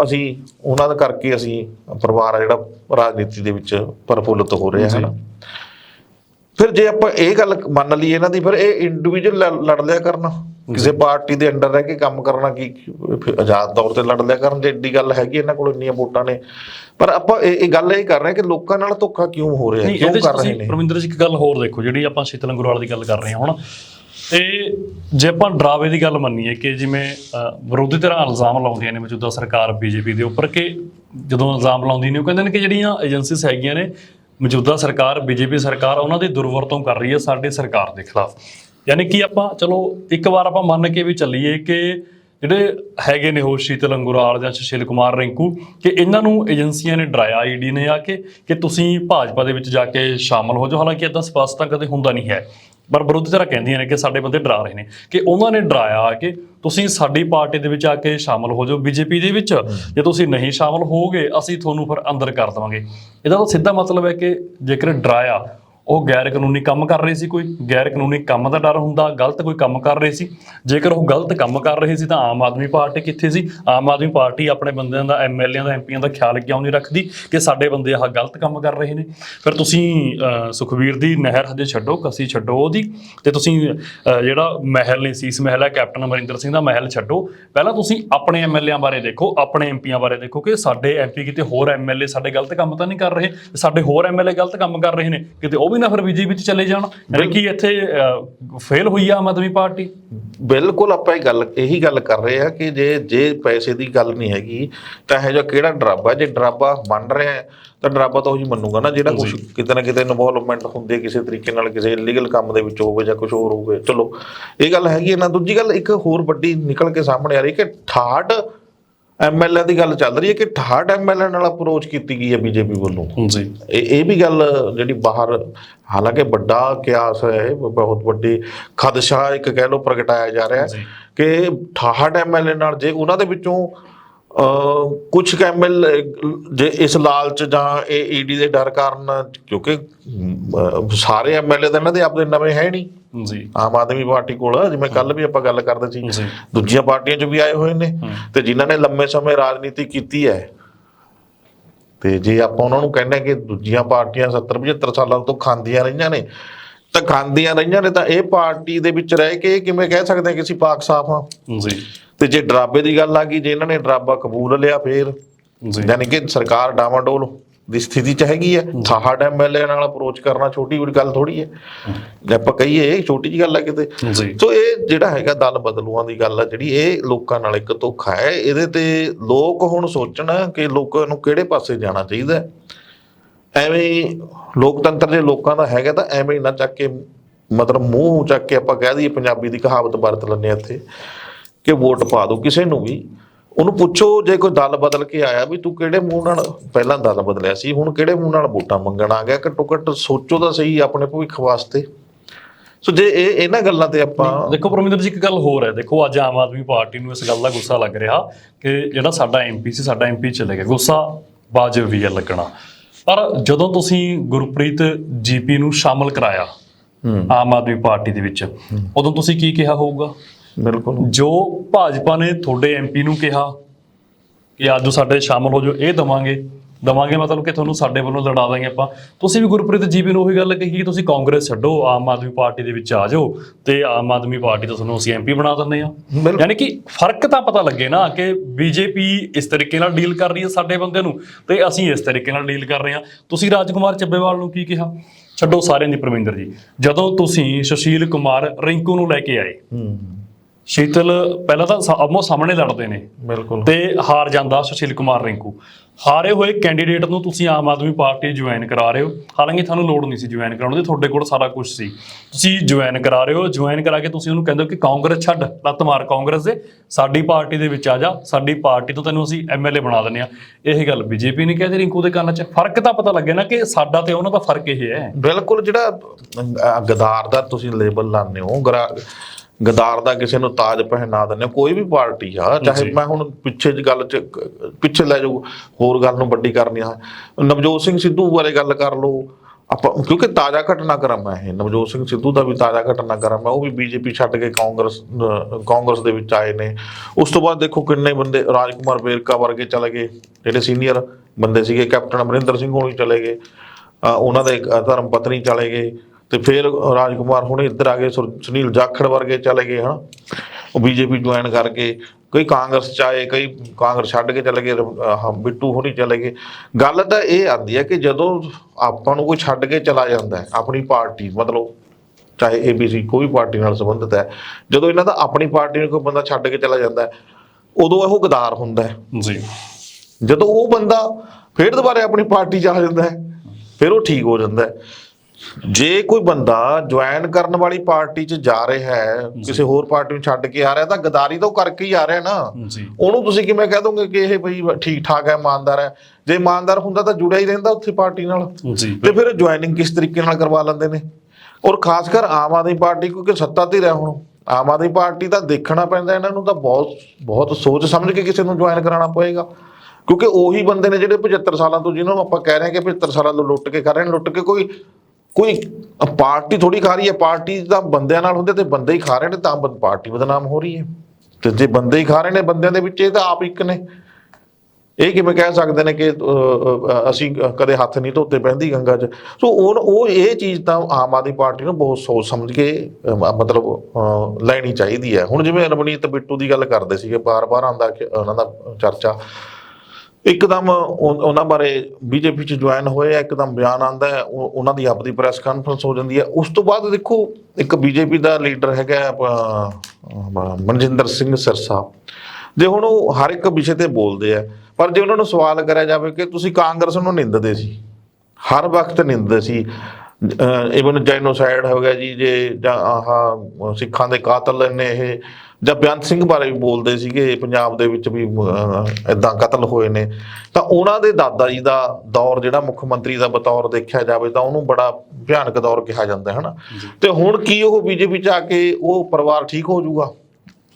ਅਸੀਂ ਉਹਨਾਂ ਦਾ ਕਰਕੇ ਅਸੀਂ ਪਰਿਵਾਰ ਆ ਜਿਹੜਾ ਰਾਜਨੀਤੀ ਦੇ ਵਿੱਚ ਪ੍ਰਫੁੱਲਤ ਹੋ ਰਿਹਾ ਹੈ ਫਿਰ ਜੇ ਆਪਾਂ ਇਹ ਗੱਲ ਮੰਨ ਲਈਏ ਇਹਨਾਂ ਦੀ ਫਿਰ ਇਹ ਇੰਡੀਵਿਜੂਅਲ ਲੜ ਲਿਆ ਕਰਨਾ। ਕਿਸੇ ਪਾਰਟੀ ਦੇ ਅੰਡਰ ਰਹਿ ਕੇ ਕੰਮ ਕਰਨਾ ਕੀ ਆਜ਼ਾਦ ਤੌਰ ਤੇ ਲੜ ਲਿਆ ਕਰਨ ਜੇ ਏਡੀ ਗੱਲ ਹੈਗੀ ਇਹਨਾਂ ਕੋਲ ਇੰਨੀਆਂ ਵੋਟਾਂ ਨੇ। ਪਰ ਆਪਾਂ ਇਹ ਗੱਲ ਇਹ ਕਰ ਰਹੇ ਹਾਂ ਕਿ ਲੋਕਾਂ ਨਾਲ ਧੋਖਾ ਕਿਉਂ ਹੋ ਰਿਹਾ ਨਹੀਂ ਕਿਉਂ ਕਰ ਰਹੇ ਨੇ? ਪਰਮਿੰਦਰ ਜੀ ਇੱਕ ਗੱਲ ਹੋਰ ਦੇਖੋ ਜਿਹੜੀ ਆਪਾਂ ਸ਼ੀਤਲ ਅੰਗਰਵਾਲ ਦੀ ਗੱਲ ਕਰ ਰਹੇ ਹਾਂ ਹੁਣ। ਤੇ ਜੇ ਆਪਾਂ ਡਰਾਵੇ ਦੀ ਗੱਲ ਮੰਨੀਏ ਕਿ ਜਿਵੇਂ ਵਿਰੋਧੀ ਧਿਰਾਂ ਇਲਜ਼ਾਮ ਲਾਉਂਦੀਆਂ ਨੇ ਮੌਜੂਦਾ ਸਰਕਾਰ ਬੀਜੇਪੀ ਦੇ ਉੱਪਰ ਕਿ ਜਦੋਂ ਇਲਜ਼ਾਮ ਲਾਉਂਦੀ ਨੇ ਉਹ ਕਹਿੰਦੇ ਨੇ ਕਿ ਜਿਹੜੀਆਂ ਏਜੰਸੀਜ਼ ਹੈਗੀਆਂ ਨੇ ਮੌਜੂਦਾ ਸਰਕਾਰ ਬੀਜੇਪੀ ਸਰਕਾਰ ਉਹਨਾਂ ਦੀ ਦੁਰਵਰਤੋਂ ਕਰ ਰਹੀ ਹੈ ਸਾਡੀ ਸਰਕਾਰ ਦੇ ਖਿਲਾਫ। ਯਾਨੀ ਕਿ ਆਪਾਂ ਚਲੋ ਇੱਕ ਵਾਰ ਆਪਾਂ ਮੰਨ ਕੇ ਵੀ ਚੱਲੀਏ ਕਿ ਜਿਹੜੇ ਹੈਗੇ ਨੇ ਉਹ ਸ਼ੀਤਲ ਅੰਗੁਰਾਲ ਜਾਂ ਸੁਸ਼ੀਲ ਕੁਮਾਰ ਰਿੰਕੂ ਕਿ ਇਹਨਾਂ ਨੂੰ ਏਜੰਸੀਆਂ ਨੇ ਡਰਾਇਆ ਈਡੀ ਨੇ ਆ ਕੇ ਕਿ ਤੁਸੀਂ ਭਾਜਪਾ ਦੇ ਵਿੱਚ ਜਾ ਕੇ ਸ਼ਾਮਲ ਹੋ ਜਾਓ। ਹਾਲਾਂਕਿ ਇਦਾਂ ਸਪਸ਼ਟ ਤਾਂ ਕਦੇ ਹੁੰਦਾ ਨਹੀਂ ਹੈ ਪਰ ਵਿਰੋਧੀ ਧਿਰਾਂ ਕਹਿੰਦੀਆਂ ਨੇ ਕਿ ਸਾਡੇ ਬੰਦੇ ਡਰਾ ਰਹੇ ਨੇ ਕਿ ਉਹਨਾਂ ਨੇ ਡਰਾਇਆ ਆ ਕਿ ਤੁਸੀਂ ਸਾਡੀ ਪਾਰਟੀ ਦੇ ਵਿੱਚ ਆ ਕੇ ਸ਼ਾਮਲ ਹੋ ਜਾਓ ਬੀਜੇਪੀ ਦੇ ਵਿੱਚ। ਜੇ ਤੁਸੀਂ ਨਹੀਂ ਸ਼ਾਮਲ ਹੋਗੇ ਅਸੀਂ ਤੁਹਾਨੂੰ ਫਿਰ ਅੰਦਰ ਕਰ ਦੇਵਾਂਗੇ। ਇਹਦਾ ਤਾਂ ਸਿੱਧਾ ਮਤਲਬ ਹੈ ਕਿ ਜੇਕਰ ਡਰਾਇਆ ਉਹ ਗੈਰ ਕਾਨੂੰਨੀ ਕੰਮ ਕਰ ਰਹੇ ਸੀ ਕੋਈ ਗੈਰ ਕਾਨੂੰਨੀ ਕੰਮ ਦਾ ਡਰ ਹੁੰਦਾ ਗਲਤ ਕੋਈ ਕੰਮ ਕਰ ਰਹੇ ਸੀ। ਜੇਕਰ ਉਹ ਗਲਤ ਕੰਮ ਕਰ ਰਹੇ ਸੀ ਤਾਂ ਆਮ ਆਦਮੀ ਪਾਰਟੀ ਕਿੱਥੇ ਸੀ? ਆਮ ਆਦਮੀ ਪਾਰਟੀ ਆਪਣੇ ਬੰਦਿਆਂ ਦਾ ਐਮਐਲਏਆਂ ਦਾ ਐਮਪੀਆਂ ਦਾ ਖਿਆਲ ਕਿਉਂ ਨਹੀਂ ਰੱਖਦੀ ਕਿ ਸਾਡੇ ਬੰਦੇ ਆਹ ਗਲਤ ਕੰਮ ਕਰ ਰਹੇ ਨੇ? ਫਿਰ ਤੁਸੀਂ ਅਹ, ਸੁਖਬੀਰ ਦੀ ਨਹਿਰ ਹਜੇ ਛੱਡੋ ਕਸੀ ਛੱਡੋ ਉਹਦੀ ਤੇ ਤੁਸੀਂ ਜਿਹੜਾ ਮਹਿਲ ਨੇ ਸੀਸ ਮਹਿਲ ਹੈ ਕੈਪਟਨ ਅਮਰਿੰਦਰ ਸਿੰਘ ਦਾ ਮਹਿਲ ਛੱਡੋ। ਪਹਿਲਾਂ ਤੁਸੀਂ ਆਪਣੇ ਐਮਐਲਏਆਂ ਬਾਰੇ ਦੇਖੋ ਆਪਣੇ ਐਮਪੀਆਂ ਬਾਰੇ ਦੇਖੋ ਕਿ ਸਾਡੇ ਐਮਪੀ ਕਿਤੇ ਹੋਰ ਐਮਐਲਏ ਸਾਡੇ ਗਲਤ ਕੰਮ ਤਾਂ ਨਹੀਂ ਕਰ ਰਹੇ? ਸਾਡੇ ਹੋਰ ਐਮਐਲਏ ਗਲਤ ਕੰਮ ਕਰ ਰਹੇ ਨੇ? ਕਿਤੇ ਉਹ ਵੀ ਨਾ ਫਿਰ ਬੀਜੇਪੀ ਵਿੱਚ ਚਲੇ ਜਾਣ। ਯਾਨੀ ਕਿ ਇੱਥੇ ਫੇਲ ਹੋਈ ਆ ਆਮ ਆਦਮੀ ਪਾਰਟੀ। ਬਿਲਕੁਲ ਆਪਾਂ ਇਹ ਗੱਲ ਇਹੀ ਗੱਲ ਕਰ ਰਹੇ ਆ ਕਿ ਜੇ ਜੇ ਪੈਸੇ ਦੀ ਗੱਲ ਨਹੀਂ ਹੈਗੀ ਤਾਂ ਇਹ ਜੋ ਕਿਹੜਾ ਡਰਾਬਾ? ਜੇ ਡਰਾਬਾ ਬਣ ਰਿਹਾ ਤਾਂ ਡਰਾਬਾ ਤਾਂ ਉਹੀ ਮੰਨੂਗਾ ਨਾ ਜਿਹੜਾ ਕੁਝ ਕਿਤੇ ਨਾ ਕਿਤੇ ਇਨਵੋਲਵਮੈਂਟ ਹੁੰਦੀ ਕਿਸੇ ਤਰੀਕੇ ਨਾਲ ਕਿਸੇ ਇਲੀਗਲ ਕੰਮ ਦੇ ਵਿੱਚ ਹੋਵੇ ਜਾਂ ਕੁਝ ਹੋਰ ਹੋਵੇ। ਚਲੋ ਇਹ ਗੱਲ ਹੈਗੀ ਨਾ ਦੂਜੀ ਗੱਲ ਇੱਕ ਹੋਰ ਵੱਡੀ ਨਿਕਲ ਕੇ ਸਾਹਮਣੇ ਆ ਰਹੀ ਕਿ 68 ਐਮਐਲਏ ਦੀ ਗੱਲ ਚੱਲ ਰਹੀ ਹੈ ਕਿ 68 ਐਮਐਲਏ ਨਾਲ ਅਪਰੋਚ ਕੀਤੀ ਗਈ ਹੈ ਬੀਜੇਪੀ ਵੱਲੋਂ ਜੀ ਇਹ ਵੀ ਗੱਲ ਜਿਹੜੀ ਬਾਹਰ ਹਾਲਾਂਕਿ ਵੱਡਾ ਕਿਆਸ ਹੈ ਇਹ ਬਹੁਤ ਵੱਡੀ ਖਦਸ਼ਾ ਇੱਕ ਕਹਿ ਲਓ ਪ੍ਰਗਟਾਇਆ ਜਾ ਰਿਹਾ। ਹੈ ਕਿ 68 ਐਮਐਲਏ ਨਾਲ ਜੇ ਉਹਨਾਂ ਦੇ ਵਿੱਚੋਂ ਕੁਝ ਐਮਐਲ ਜੇ ਇਸ ਲਾਲਚ ਜਾਂ ਇਹ ਈਡੀ ਦੇ ਡਰ ਕਾਰਨ ਕਿਉਂਕਿ ਸਾਰੇ ਐਮਐਲਏ ਤਾਂ ਇਹਨਾਂ ਦੇ ਆਪਦੇ ਨਵੇਂ ਹੈ ਨਹੀਂ। ਜੀ। ਆਮ ਆਦਮੀ ਪਾਰਟੀ ਕੋਲ ਜਿਵੇਂ ਕੱਲ ਵੀ ਆਪਾਂ ਗੱਲ ਕਰਦੇ ਸੀ। ਦੂਜੀਆਂ ਪਾਰਟੀਆਂ 'ਚ ਵੀ ਆਏ ਹੋਏ ਨੇ ਤੇ ਜਿਨ੍ਹਾਂ ਨੇ ਲੰਮੇ ਸਮੇਂ ਰਾਜਨੀਤੀ ਕੀਤੀ ਹੈ। ਤੇ ਜੇ ਆਪਾਂ ਉਹਨਾਂ ਨੂੰ ਕਹਿੰਦੇ ਕਿ ਦੂਜੀਆਂ ਪਾਰਟੀਆਂ 70 75 ਸਾਲਾਂ ਤੋਂ ਖਾਂਦੀਆਂ ਰਹੀਆਂ ਨੇ ਤਾਂ ਖਾਂਦੀਆਂ ਰਹੀਆਂ ਨੇ ਤਾਂ ਇਹ ਪਾਰਟੀ ਦੇ ਵਿੱਚ ਰਹਿ ਕੇ ਕਿਵੇਂ ਕਹਿ ਸਕਦੇ ਕਿ ਅਸੀਂ ਪਾਕ ਸਾਫ਼ ਹਾਂ? ਜੀ। ਤੇ ਜੇ ਡਰਾਬੇ ਦੀ ਗੱਲ ਆ ਗਈ ਜੇ ਇਹਨਾਂ ਨੇ ਡਰਾਬਾ ਕਬੂਲ ਲਿਆ ਫੇਰ ਯਾਨੀ ਕਿ ਸਰਕਾਰ ਡਾਵਾਡੋਲ ਦੀ ਸਥਿਤੀ ਚ ਹੈਗੀ ਹੈ 68 ਐਮਐਲਏ ਨਾਲ ਅਪਰੋਚ ਕਰਨਾ ਛੋਟੀ ਵੱਡੀ ਗੱਲ ਥੋੜੀ ਹੈ ਜੇ ਆਪਾਂ ਕਹੀਏ ਇਹ ਛੋਟੀ ਜੀ ਗੱਲ ਹੈ ਕਿਤੇ। ਸੋ ਇਹ ਜਿਹੜਾ ਹੈਗਾ ਦਲ ਬਦਲੂਆਂ ਦੀ ਗੱਲ ਆ ਜਿਹੜੀ ਇਹ ਲੋਕਾਂ ਨਾਲ ਇੱਕ ਧੋਖਾ ਹੈ ਇਹਦੇ ਤੇ ਲੋਕ ਹੁਣ ਸੋਚਣ ਕਿ ਲੋਕਾਂ ਨੂੰ ਕਿਹੜੇ ਪਾਸੇ ਜਾਣਾ ਚਾਹੀਦਾ। ਹੈ। ਐਵੇਂ ਹੀ ਲੋਕਤੰਤਰ ਜੇ ਲੋਕਾਂ ਦਾ ਹੈਗਾ ਤਾਂ ਐਵੇਂ ਹੀ ਨਾ ਚੱਕ ਕੇ ਮਤਲਬ ਮੂੰਹ ਚੱਕ ਕੇ ਆਪਾਂ ਕਹਿ ਦਈਏ ਪੰਜਾਬੀ ਦੀ ਕਹਾਵਤ ਵਰਤ ਲੈਂਦੇ ਹਾਂ ਇੱਥੇ। ਕਿ ਵੋਟ ਪਾ ਦਿਓ ਕਿਸੇ ਨੂੰ ਵੀ। ਉਹਨੂੰ ਪੁੱਛੋ ਜੇ ਕੋਈ ਦਲ ਬਦਲ ਕੇ ਆਇਆ ਵੀ ਤੂੰ ਕਿਹੜੇ ਮੂੰਹ ਨਾਲ ਪਹਿਲਾਂ ਦਲ ਬਦਲਿਆ ਸੀ ਹੁਣ ਕਿਹੜੇ ਮੂੰਹ ਨਾਲ ਵੋਟਾਂ ਮੰਗਣ ਆ ਗਿਆ ਘੱਟੋ ਘੱਟ ਸੋਚੋ ਤਾਂ ਸਹੀ ਆਪਣੇ ਭਵਿੱਖ ਵਾਸਤੇ। ਸੋ ਜੇ ਇਹ ਇਹਨਾਂ ਗੱਲਾਂ ਤੇ ਆਪਾਂ ਦੇਖੋ ਪਰਮਿੰਦਰ ਜੀ ਇੱਕ ਗੱਲ ਹੋਰ ਹੈ। ਦੇਖੋ ਅੱਜ ਆਮ ਆਦਮੀ ਪਾਰਟੀ ਨੂੰ ਇਸ ਗੱਲ ਦਾ ਗੁੱਸਾ ਲੱਗ ਰਿਹਾ ਕਿ ਜਿਹੜਾ ਸਾਡਾ ਐਮਪੀ ਸੀ ਸਾਡਾ ਐਮਪੀ ਚਲੇ ਗਿਆ। ਗੁੱਸਾ ਵਾਜਬ ਵੀ ਹੈ ਲੱਗਣਾ। ਪਰ ਜਦੋਂ ਤੁਸੀਂ ਗੁਰਪ੍ਰੀਤ ਜੀਪੀ ਨੂੰ ਸ਼ਾਮਲ ਕਰਾਇਆ ਆਮ ਆਦਮੀ ਪਾਰਟੀ ਦੇ ਵਿੱਚ ਉਦੋਂ ਤੁਸੀਂ ਕੀ ਕਿਹਾ ਹੋਊਗਾ? ਬਿਲਕੁਲ। ਜੋ ਭਾਜਪਾ ਨੇ ਤੁਹਾਡੇ ਐਮਪੀ ਨੂੰ ਕਿਹਾ ਕਿ ਅੱਜ ਸਾਡੇ ਸ਼ਾਮਲ ਹੋ ਜਾਓ ਇਹ ਦਵਾਂਗੇ। ਦਵਾਂਗੇ ਮਤਲਬ ਕਿ ਤੁਹਾਨੂੰ ਸਾਡੇ ਵੱਲੋਂ ਲੜਾ ਦਾਂਗੇ ਆਪਾਂ। ਤੁਸੀਂ ਵੀ ਗੁਰਪ੍ਰੀਤ ਜੀਪੀ ਨੂੰ ਉਹੀ ਗੱਲ ਕਹੀ ਕਿ ਤੁਸੀਂ ਕਾਂਗਰਸ ਛੱਡੋ ਆਮ ਆਦਮੀ ਪਾਰਟੀ ਦੇ ਵਿੱਚ ਆ ਜਾਓ ਤੇ ਆਮ ਆਦਮੀ ਪਾਰਟੀ ਤੋਂ ਤੁਹਾਨੂੰ ਅਸੀਂ ਐਮਪੀ ਬਣਾ ਦਿੰਦੇ ਆ। ਯਾਨੀ ਕਿ ਫ਼ਰਕ ਤਾਂ ਪਤਾ ਲੱਗੇ ਨਾ ਕਿ ਬੀਜੇਪੀ ਇਸ ਤਰੀਕੇ ਨਾਲ ਡੀਲ ਕਰ ਰਹੀ ਹੈ ਸਾਡੇ ਬੰਦੇ ਨੂੰ ਤੇ ਅਸੀਂ ਇਸ ਤਰੀਕੇ ਨਾਲ ਡੀਲ ਕਰ ਰਹੇ ਹਾਂ। ਤੁਸੀਂ ਰਾਜਕੁਮਾਰ ਚੱਬੇਵਾਲ ਨੂੰ ਕੀ ਕਿਹਾ? ਛੱਡੋ ਸਾਰਿਆਂ ਦੀ ਪਰਮਿੰਦਰ ਜੀ। ਜਦੋਂ ਤੁਸੀਂ ਸੁਸ਼ੀਲ ਕੁਮਾਰ ਰਿੰਕੂ ਨੂੰ ਲੈ ਕੇ ਆਏ ਹੂੰ। ਸ਼ੀਤਲ ਪਹਿਲਾਂ ਤਾਂ ਆਮੋ ਸਾਹਮਣੇ ਲੜਦੇ ਨੇ। ਬਿਲਕੁਲ। ਤੇ ਹਾਰ ਜਾਂਦਾ ਸੁਸ਼ੀਲ ਕੁਮਾਰ ਰਿੰਕੂ। ਹਾਰੇ ਹੋਏ ਕੈਂਡੀਡੇਟ ਨੂੰ ਤੁਸੀਂ ਆਮ ਆਦਮੀ ਪਾਰਟੀ ਜੁਆਇਨ ਕਰਾ ਰਹੇ ਹੋ। ਹਾਲਾਂਕਿ ਤੁਹਾਨੂੰ ਲੋੜ ਨਹੀਂ ਸੀ ਜੁਆਇਨ ਕਰਾਉਣ ਦੀ ਤੁਹਾਡੇ ਕੋਲ ਸਾਰਾ ਕੁਝ ਸੀ। ਤੁਸੀਂ ਜੁਆਇਨ ਕਰਾ ਰਹੇ ਹੋ ਜੁਆਇਨ ਕਰਾ ਕੇ ਤੁਸੀਂ ਉਹਨੂੰ ਕਹਿੰਦੇ ਹੋ ਕਿ ਕਾਂਗਰਸ ਛੱਡ ਲੱਤ ਮਾਰ ਕਾਂਗਰਸ ਦੇ। ਸਾਡੀ ਪਾਰਟੀ ਦੇ ਵਿੱਚ ਆ ਜਾ ਸਾਡੀ ਪਾਰਟੀ ਤੋਂ ਤੈਨੂੰ ਅਸੀਂ ਐਮਐਲਏ ਬਣਾ ਦਿੰਦੇ ਆ ਇਹ ਗੱਲ ਬੀਜੇਪੀ ਨੇ ਕਹਿੰਦੀ ਰਿੰਕੂ ਦੇ ਕੰਨ 'ਚ। ਫ਼ਰਕ ਤਾਂ ਪਤਾ ਲੱਗੇ ਨਾ ਕਿ ਸਾਡਾ ਤੇ ਉਹਨਾਂ ਦਾ ਫ਼ਰਕ ਇਹ ਹੈ। ਬਿਲਕੁਲ ਜਿਹੜਾ ਗਦਾਰ ਦਾ ਤੁਸੀਂ ਲੇਬਲ ਲਾਉਂਦੇ ਹੋ ਗਰਾ- ਗਦਾਰ ਦਾ ਕਿਸੇ ਨੂੰ ਤਾਜ ਪਹਿਨਾ ਦਿੰਦੇ ਕੋਈ ਵੀ ਪਾਰਟੀ ਆ ਚਾਹੇ ਜੀ। ਮੈਂ ਹੁਣ ਪਿੱਛੇ ਦੀ ਗੱਲ ਚ ਪਿੱਛੇ ਲੈ ਜਾਓ ਹੋਰ ਗੱਲ ਨੂੰ ਵੱਡੀ ਕਰਨੀ ਆ। ਨਵਜੋਤ ਸਿੰਘ ਸਿੱਧੂ ਬਾਰੇ ਗੱਲ ਕਰ ਲਓ। ਆਪਾਂ ਕਿਉਂਕਿ ਤਾਜ਼ਾ ਘਟਨਾਕ੍ਰਮ ਹੈ ਇਹ। ਨਵਜੋਤ ਸਿੰਘ ਸਿੱਧੂ ਦਾ ਵੀ ਤਾਜ਼ਾ ਘਟਨਾਕ੍ਰਮ ਹੈ ਉਹ ਵੀ ਬੀਜੇਪੀ ਛੱਡ ਕੇ ਕਾਂਗਰਸ ਕਾਂਗਰਸ ਦੇ ਵਿੱਚ ਆਏ ਨੇ। ਉਸ ਤੋਂ ਬਾਅਦ ਦੇਖੋ ਕਿੰਨੇ ਬੰਦੇ ਰਾਜਕੁਮਾਰ ਵੇਰਕਾ ਵਰਗੇ ਚਲੇ ਗਏ। ਜਿਹੜੇ ਸੀਨੀਅਰ ਬੰਦੇ ਸੀਗੇ ਕੈਪਟਨ ਅਮਰਿੰਦਰ ਸਿੰਘ ਹੋਣੀ ਚਲੇ ਗਏ। ਉਹਨਾਂ ਦੇ ਧਰਮ ਪਤਨੀ ਚਲੇ ਗਏ। ਤੇ ਫਿਰ ਰਾਜਕੁਮਾਰ ਹੁਣ ਇੱਧਰ ਆ ਗਏ ਸੁਨੀਲ ਜਾਖੜ ਵਰਗੇ ਚਲੇ ਗਏ ਹਨਾ? ਉਹ ਬੀਜੇਪੀ ਜੁਆਇਨ ਕਰਕੇ ਕਈ ਕਾਂਗਰਸ ਚ ਆਏ ਕਈ ਕਾਂਗਰਸ ਛੱਡ ਕੇ ਚਲੇ ਗਏ ਬਿੱਟੂ ਹੋਣੀ ਚਲੇ ਗਏ। ਗੱਲ ਤਾਂ ਇਹ ਆਂਦੀ ਹੈ ਕਿ ਜਦੋਂ ਆਪਾਂ ਨੂੰ ਕੋਈ ਛੱਡ ਕੇ ਚਲਾ ਜਾਂਦਾ ਹੈ ਆਪਣੀ ਪਾਰਟੀ ਮਤਲਬ ਚਾਹੇ ਏਬੀਸੀ ਕੋਈ ਪਾਰਟੀ ਨਾਲ ਸੰਬੰਧਿਤ ਹੈ ਜਦੋਂ ਇਹਨਾਂ ਦਾ ਆਪਣੀ ਪਾਰਟੀ ਨੂੰ ਕੋਈ ਬੰਦਾ ਛੱਡ ਕੇ ਚਲਾ ਜਾਂਦਾ ਉਦੋਂ ਉਹ ਗਦਾਰ ਹੁੰਦਾ ਹੈ। ਜੀ। ਜਦੋਂ ਉਹ ਬੰਦਾ ਫੇਰ ਦੁਬਾਰਾ ਆਪਣੀ ਪਾਰਟੀ 'ਚ ਆ ਜਾਂਦਾ ਹੈ ਫਿਰ ਉਹ ਠੀਕ ਹੋ ਜਾਂਦਾ ਹੈ। ਜੇ ਕੋਈ ਬੰਦਾ ਜੁਆਇਨ ਕਰਨ ਵਾਲੀ ਪਾਰਟੀ 'ਚ ਜਾ ਰਿਹਾ ਹੈ ਕਿਸੇ ਹੋਰ ਪਾਰਟੀ ਨੂੰ ਛੱਡ ਕੇ ਆ ਰਿਹਾ ਤਾਂ ਗਦਾਰੀ ਤਾਂ ਉਹ ਕਰਕੇ ਹੀ ਆ ਰਿਹਾ ਨਾ। ਉਹਨੂੰ ਤੁਸੀਂ ਕਿਵੇਂ ਕਹਿ ਦੋਗੇ ਕਿ ਇਹ ਬਈ ਠੀਕ ਠਾਕ ਹੈ ਇਮਾਨਦਾਰ ਹੈ? ਜੇ ਇਮਾਨਦਾਰ ਹੁੰਦਾ ਤਾਂ ਜੁੜਿਆ ਹੀ ਰਹਿੰਦਾ ਉੱਥੇ ਪਾਰਟੀ ਨਾਲ। ਤੇ ਫਿਰ ਜੁਆਇਨਿੰਗ ਕਿਸ ਤਰੀਕੇ ਨਾਲ ਕਰਵਾ ਲੈਂਦੇ ਨੇ? ਔਰ ਖਾਸ ਕਰ ਆਮ ਆਦਮੀ ਪਾਰਟੀ ਕਿਉਂਕਿ ਸੱਤਾ ਤੇ ਰਿਹਾ ਹੁਣ। ਆਮ ਆਦਮੀ ਪਾਰਟੀ ਦਾ ਦੇਖਣਾ ਪੈਂਦਾ ਇਹਨਾਂ ਨੂੰ ਤਾਂ ਬਹੁਤ ਬਹੁਤ ਸੋਚ ਸਮਝ ਕੇ ਕਿਸੇ ਨੂੰ ਜੁਆਇਨ ਕਰਾਉਣਾ ਪਏਗਾ। ਕਿਉਂਕਿ ਉਹੀ ਬੰਦੇ ਨੇ ਜਿਹੜੇ 75 ਸਾਲਾਂ ਤੋਂ ਜਿਨ੍ਹਾਂ ਨੂੰ ਆਪਾਂ ਕਹਿ ਰਹੇ ਹਾਂ ਕਿ 75 ਸਾਲਾਂ ਤੋਂ ਲੁੱਟ ਕੇ ਖਾ ਰਹੇ ਨੇ ਲੁੱਟ ਕੇ ਕੋਈ ਕੋਈ ਪਾਰਟੀ ਥੋੜੀ ਖਾ ਰਹੀ ਹੈ, ਪਾਰਟੀ ਤਾਂ ਬੰਦਿਆਂ ਨਾਲ ਹੁੰਦੇ ਤੇ ਬੰਦੇ ਹੀ ਖਾ ਰਹੇ ਨੇ, ਤਾਂ ਬੰ- ਪਾਰਟੀ ਬਦਨਾਮ ਹੋ ਰਹੀ ਹੈ। ਤੇ ਜੇ ਬੰਦੇ ਹੀ ਖਾ ਰਹੇ ਨੇ ਬੰਦਿਆਂ ਦੇ ਵਿੱਚ, ਇਹ ਤਾਂ ਆਪ ਇੱਕ ਨੇ। ਇਹ ਕਿਵੇਂ ਕਹਿ ਸਕਦੇ ਨੇ ਕਿ ਅਸੀਂ ਕਦੇ ਹੱਥ ਨਹੀਂ ਧੋਤੇ ਪੈਂਦੀ ਗੰਗਾ 'ਚ। ਸੋ ਉਹ ਉਹ ਇਹ ਚੀਜ਼ ਤਾਂ ਆਮ ਆਦਮੀ ਪਾਰਟੀ ਨੂੰ ਬਹੁਤ ਸੋਚ ਸਮਝ ਕੇ ਮਤਲਬ ਲੈਣੀ ਚਾਹੀਦੀ ਹੈ। ਹੁਣ ਜਿਵੇਂ ਰਵਨੀਤ ਬਿੱਟੂ ਦੀ ਗੱਲ ਕਰਦੇ ਸੀਗੇ, ਬਾਰ-ਬਾਰ ਆਂਦਾ ਕਿ ਉਹਨਾਂ ਦਾ ਚਰਚਾ। ਇੱਕਦਮ ਉਹ- ਉਹਨਾਂ ਬਾਰੇ ਬੀਜੇਪੀ ਚ ਜੁਆਇਨ ਹੋਏ ਆ, ਇੱਕਦਮ ਬਿਆਨ ਆਂਦਾ ਹੈ ਉਹਨਾਂ ਦੀ ਆਪਦੀ ਪ੍ਰੈਸ ਕਾਨਫਰੰਸ ਹੋ ਜਾਂਦੀ ਹੈ। ਉਸ ਤੋਂ ਬਾਅਦ ਦੇਖੋ, ਇੱਕ ਬੀਜੇਪੀ ਦਾ ਲੀਡਰ ਹੈਗਾ ਮਨਜਿੰਦਰ ਸਿੰਘ ਸਿਰਸਾ। ਜੇ ਹੁਣ ਉਹ ਹਰ ਇੱਕ ਵਿਸ਼ੇ ਤੇ ਬੋਲਦੇ ਆ, ਪਰ ਜੇ ਉਹਨਾਂ ਨੂੰ ਸਵਾਲ ਕਰਿਆ ਜਾਵੇ ਕਿ ਤੁਸੀਂ ਕਾਂਗਰਸ ਨੂੰ ਨਿੰਦਦੇ ਸੀ, ਹਰ ਵਕਤ ਨਿੰਦਦੇ ਸੀ ਇਵਨ ਜੈਨੋਸਾਈਡ ਹੋ ਗਿਆ ਜੀ, ਜੇ ਜਾਂ ਆਹ ਸਿੱਖਾਂ ਦੇ ਕਾਤਲ ਨੇ ਇਹ ਜਾਂ ਬੇਅੰਤ ਸਿੰਘ ਬਾਰੇ ਵੀ ਬੋਲਦੇ ਸੀਗੇ ਪੰਜਾਬ ਦੇ ਵਿੱਚ ਵੀ ਇਦਾਂ ਕਤਲ ਹੋਏ ਨੇ। ਤਾਂ ਉਹਨਾਂ ਦੇ ਦਾਦਾ ਜੀ ਦਾ ਦੌਰ ਜਿਹੜਾ ਮੁੱਖ ਮੰਤਰੀ ਦਾ ਬਤੌਰ ਦੇਖਿਆ ਜਾਵੇ ਤਾਂ ਉਹਨੂੰ ਬੜਾ ਭਿਆਨਕ ਦੌਰ ਕਿਹਾ ਜਾਂਦਾ ਹੈ ਹਨਾ ਤੇ ਹੁਣ ਕੀ ਉਹ ਬੀਜੇਪੀ ਚ ਆ ਕੇ ਉਹ ਪਰਿਵਾਰ ਠੀਕ ਹੋ ਜਾਊਗਾ?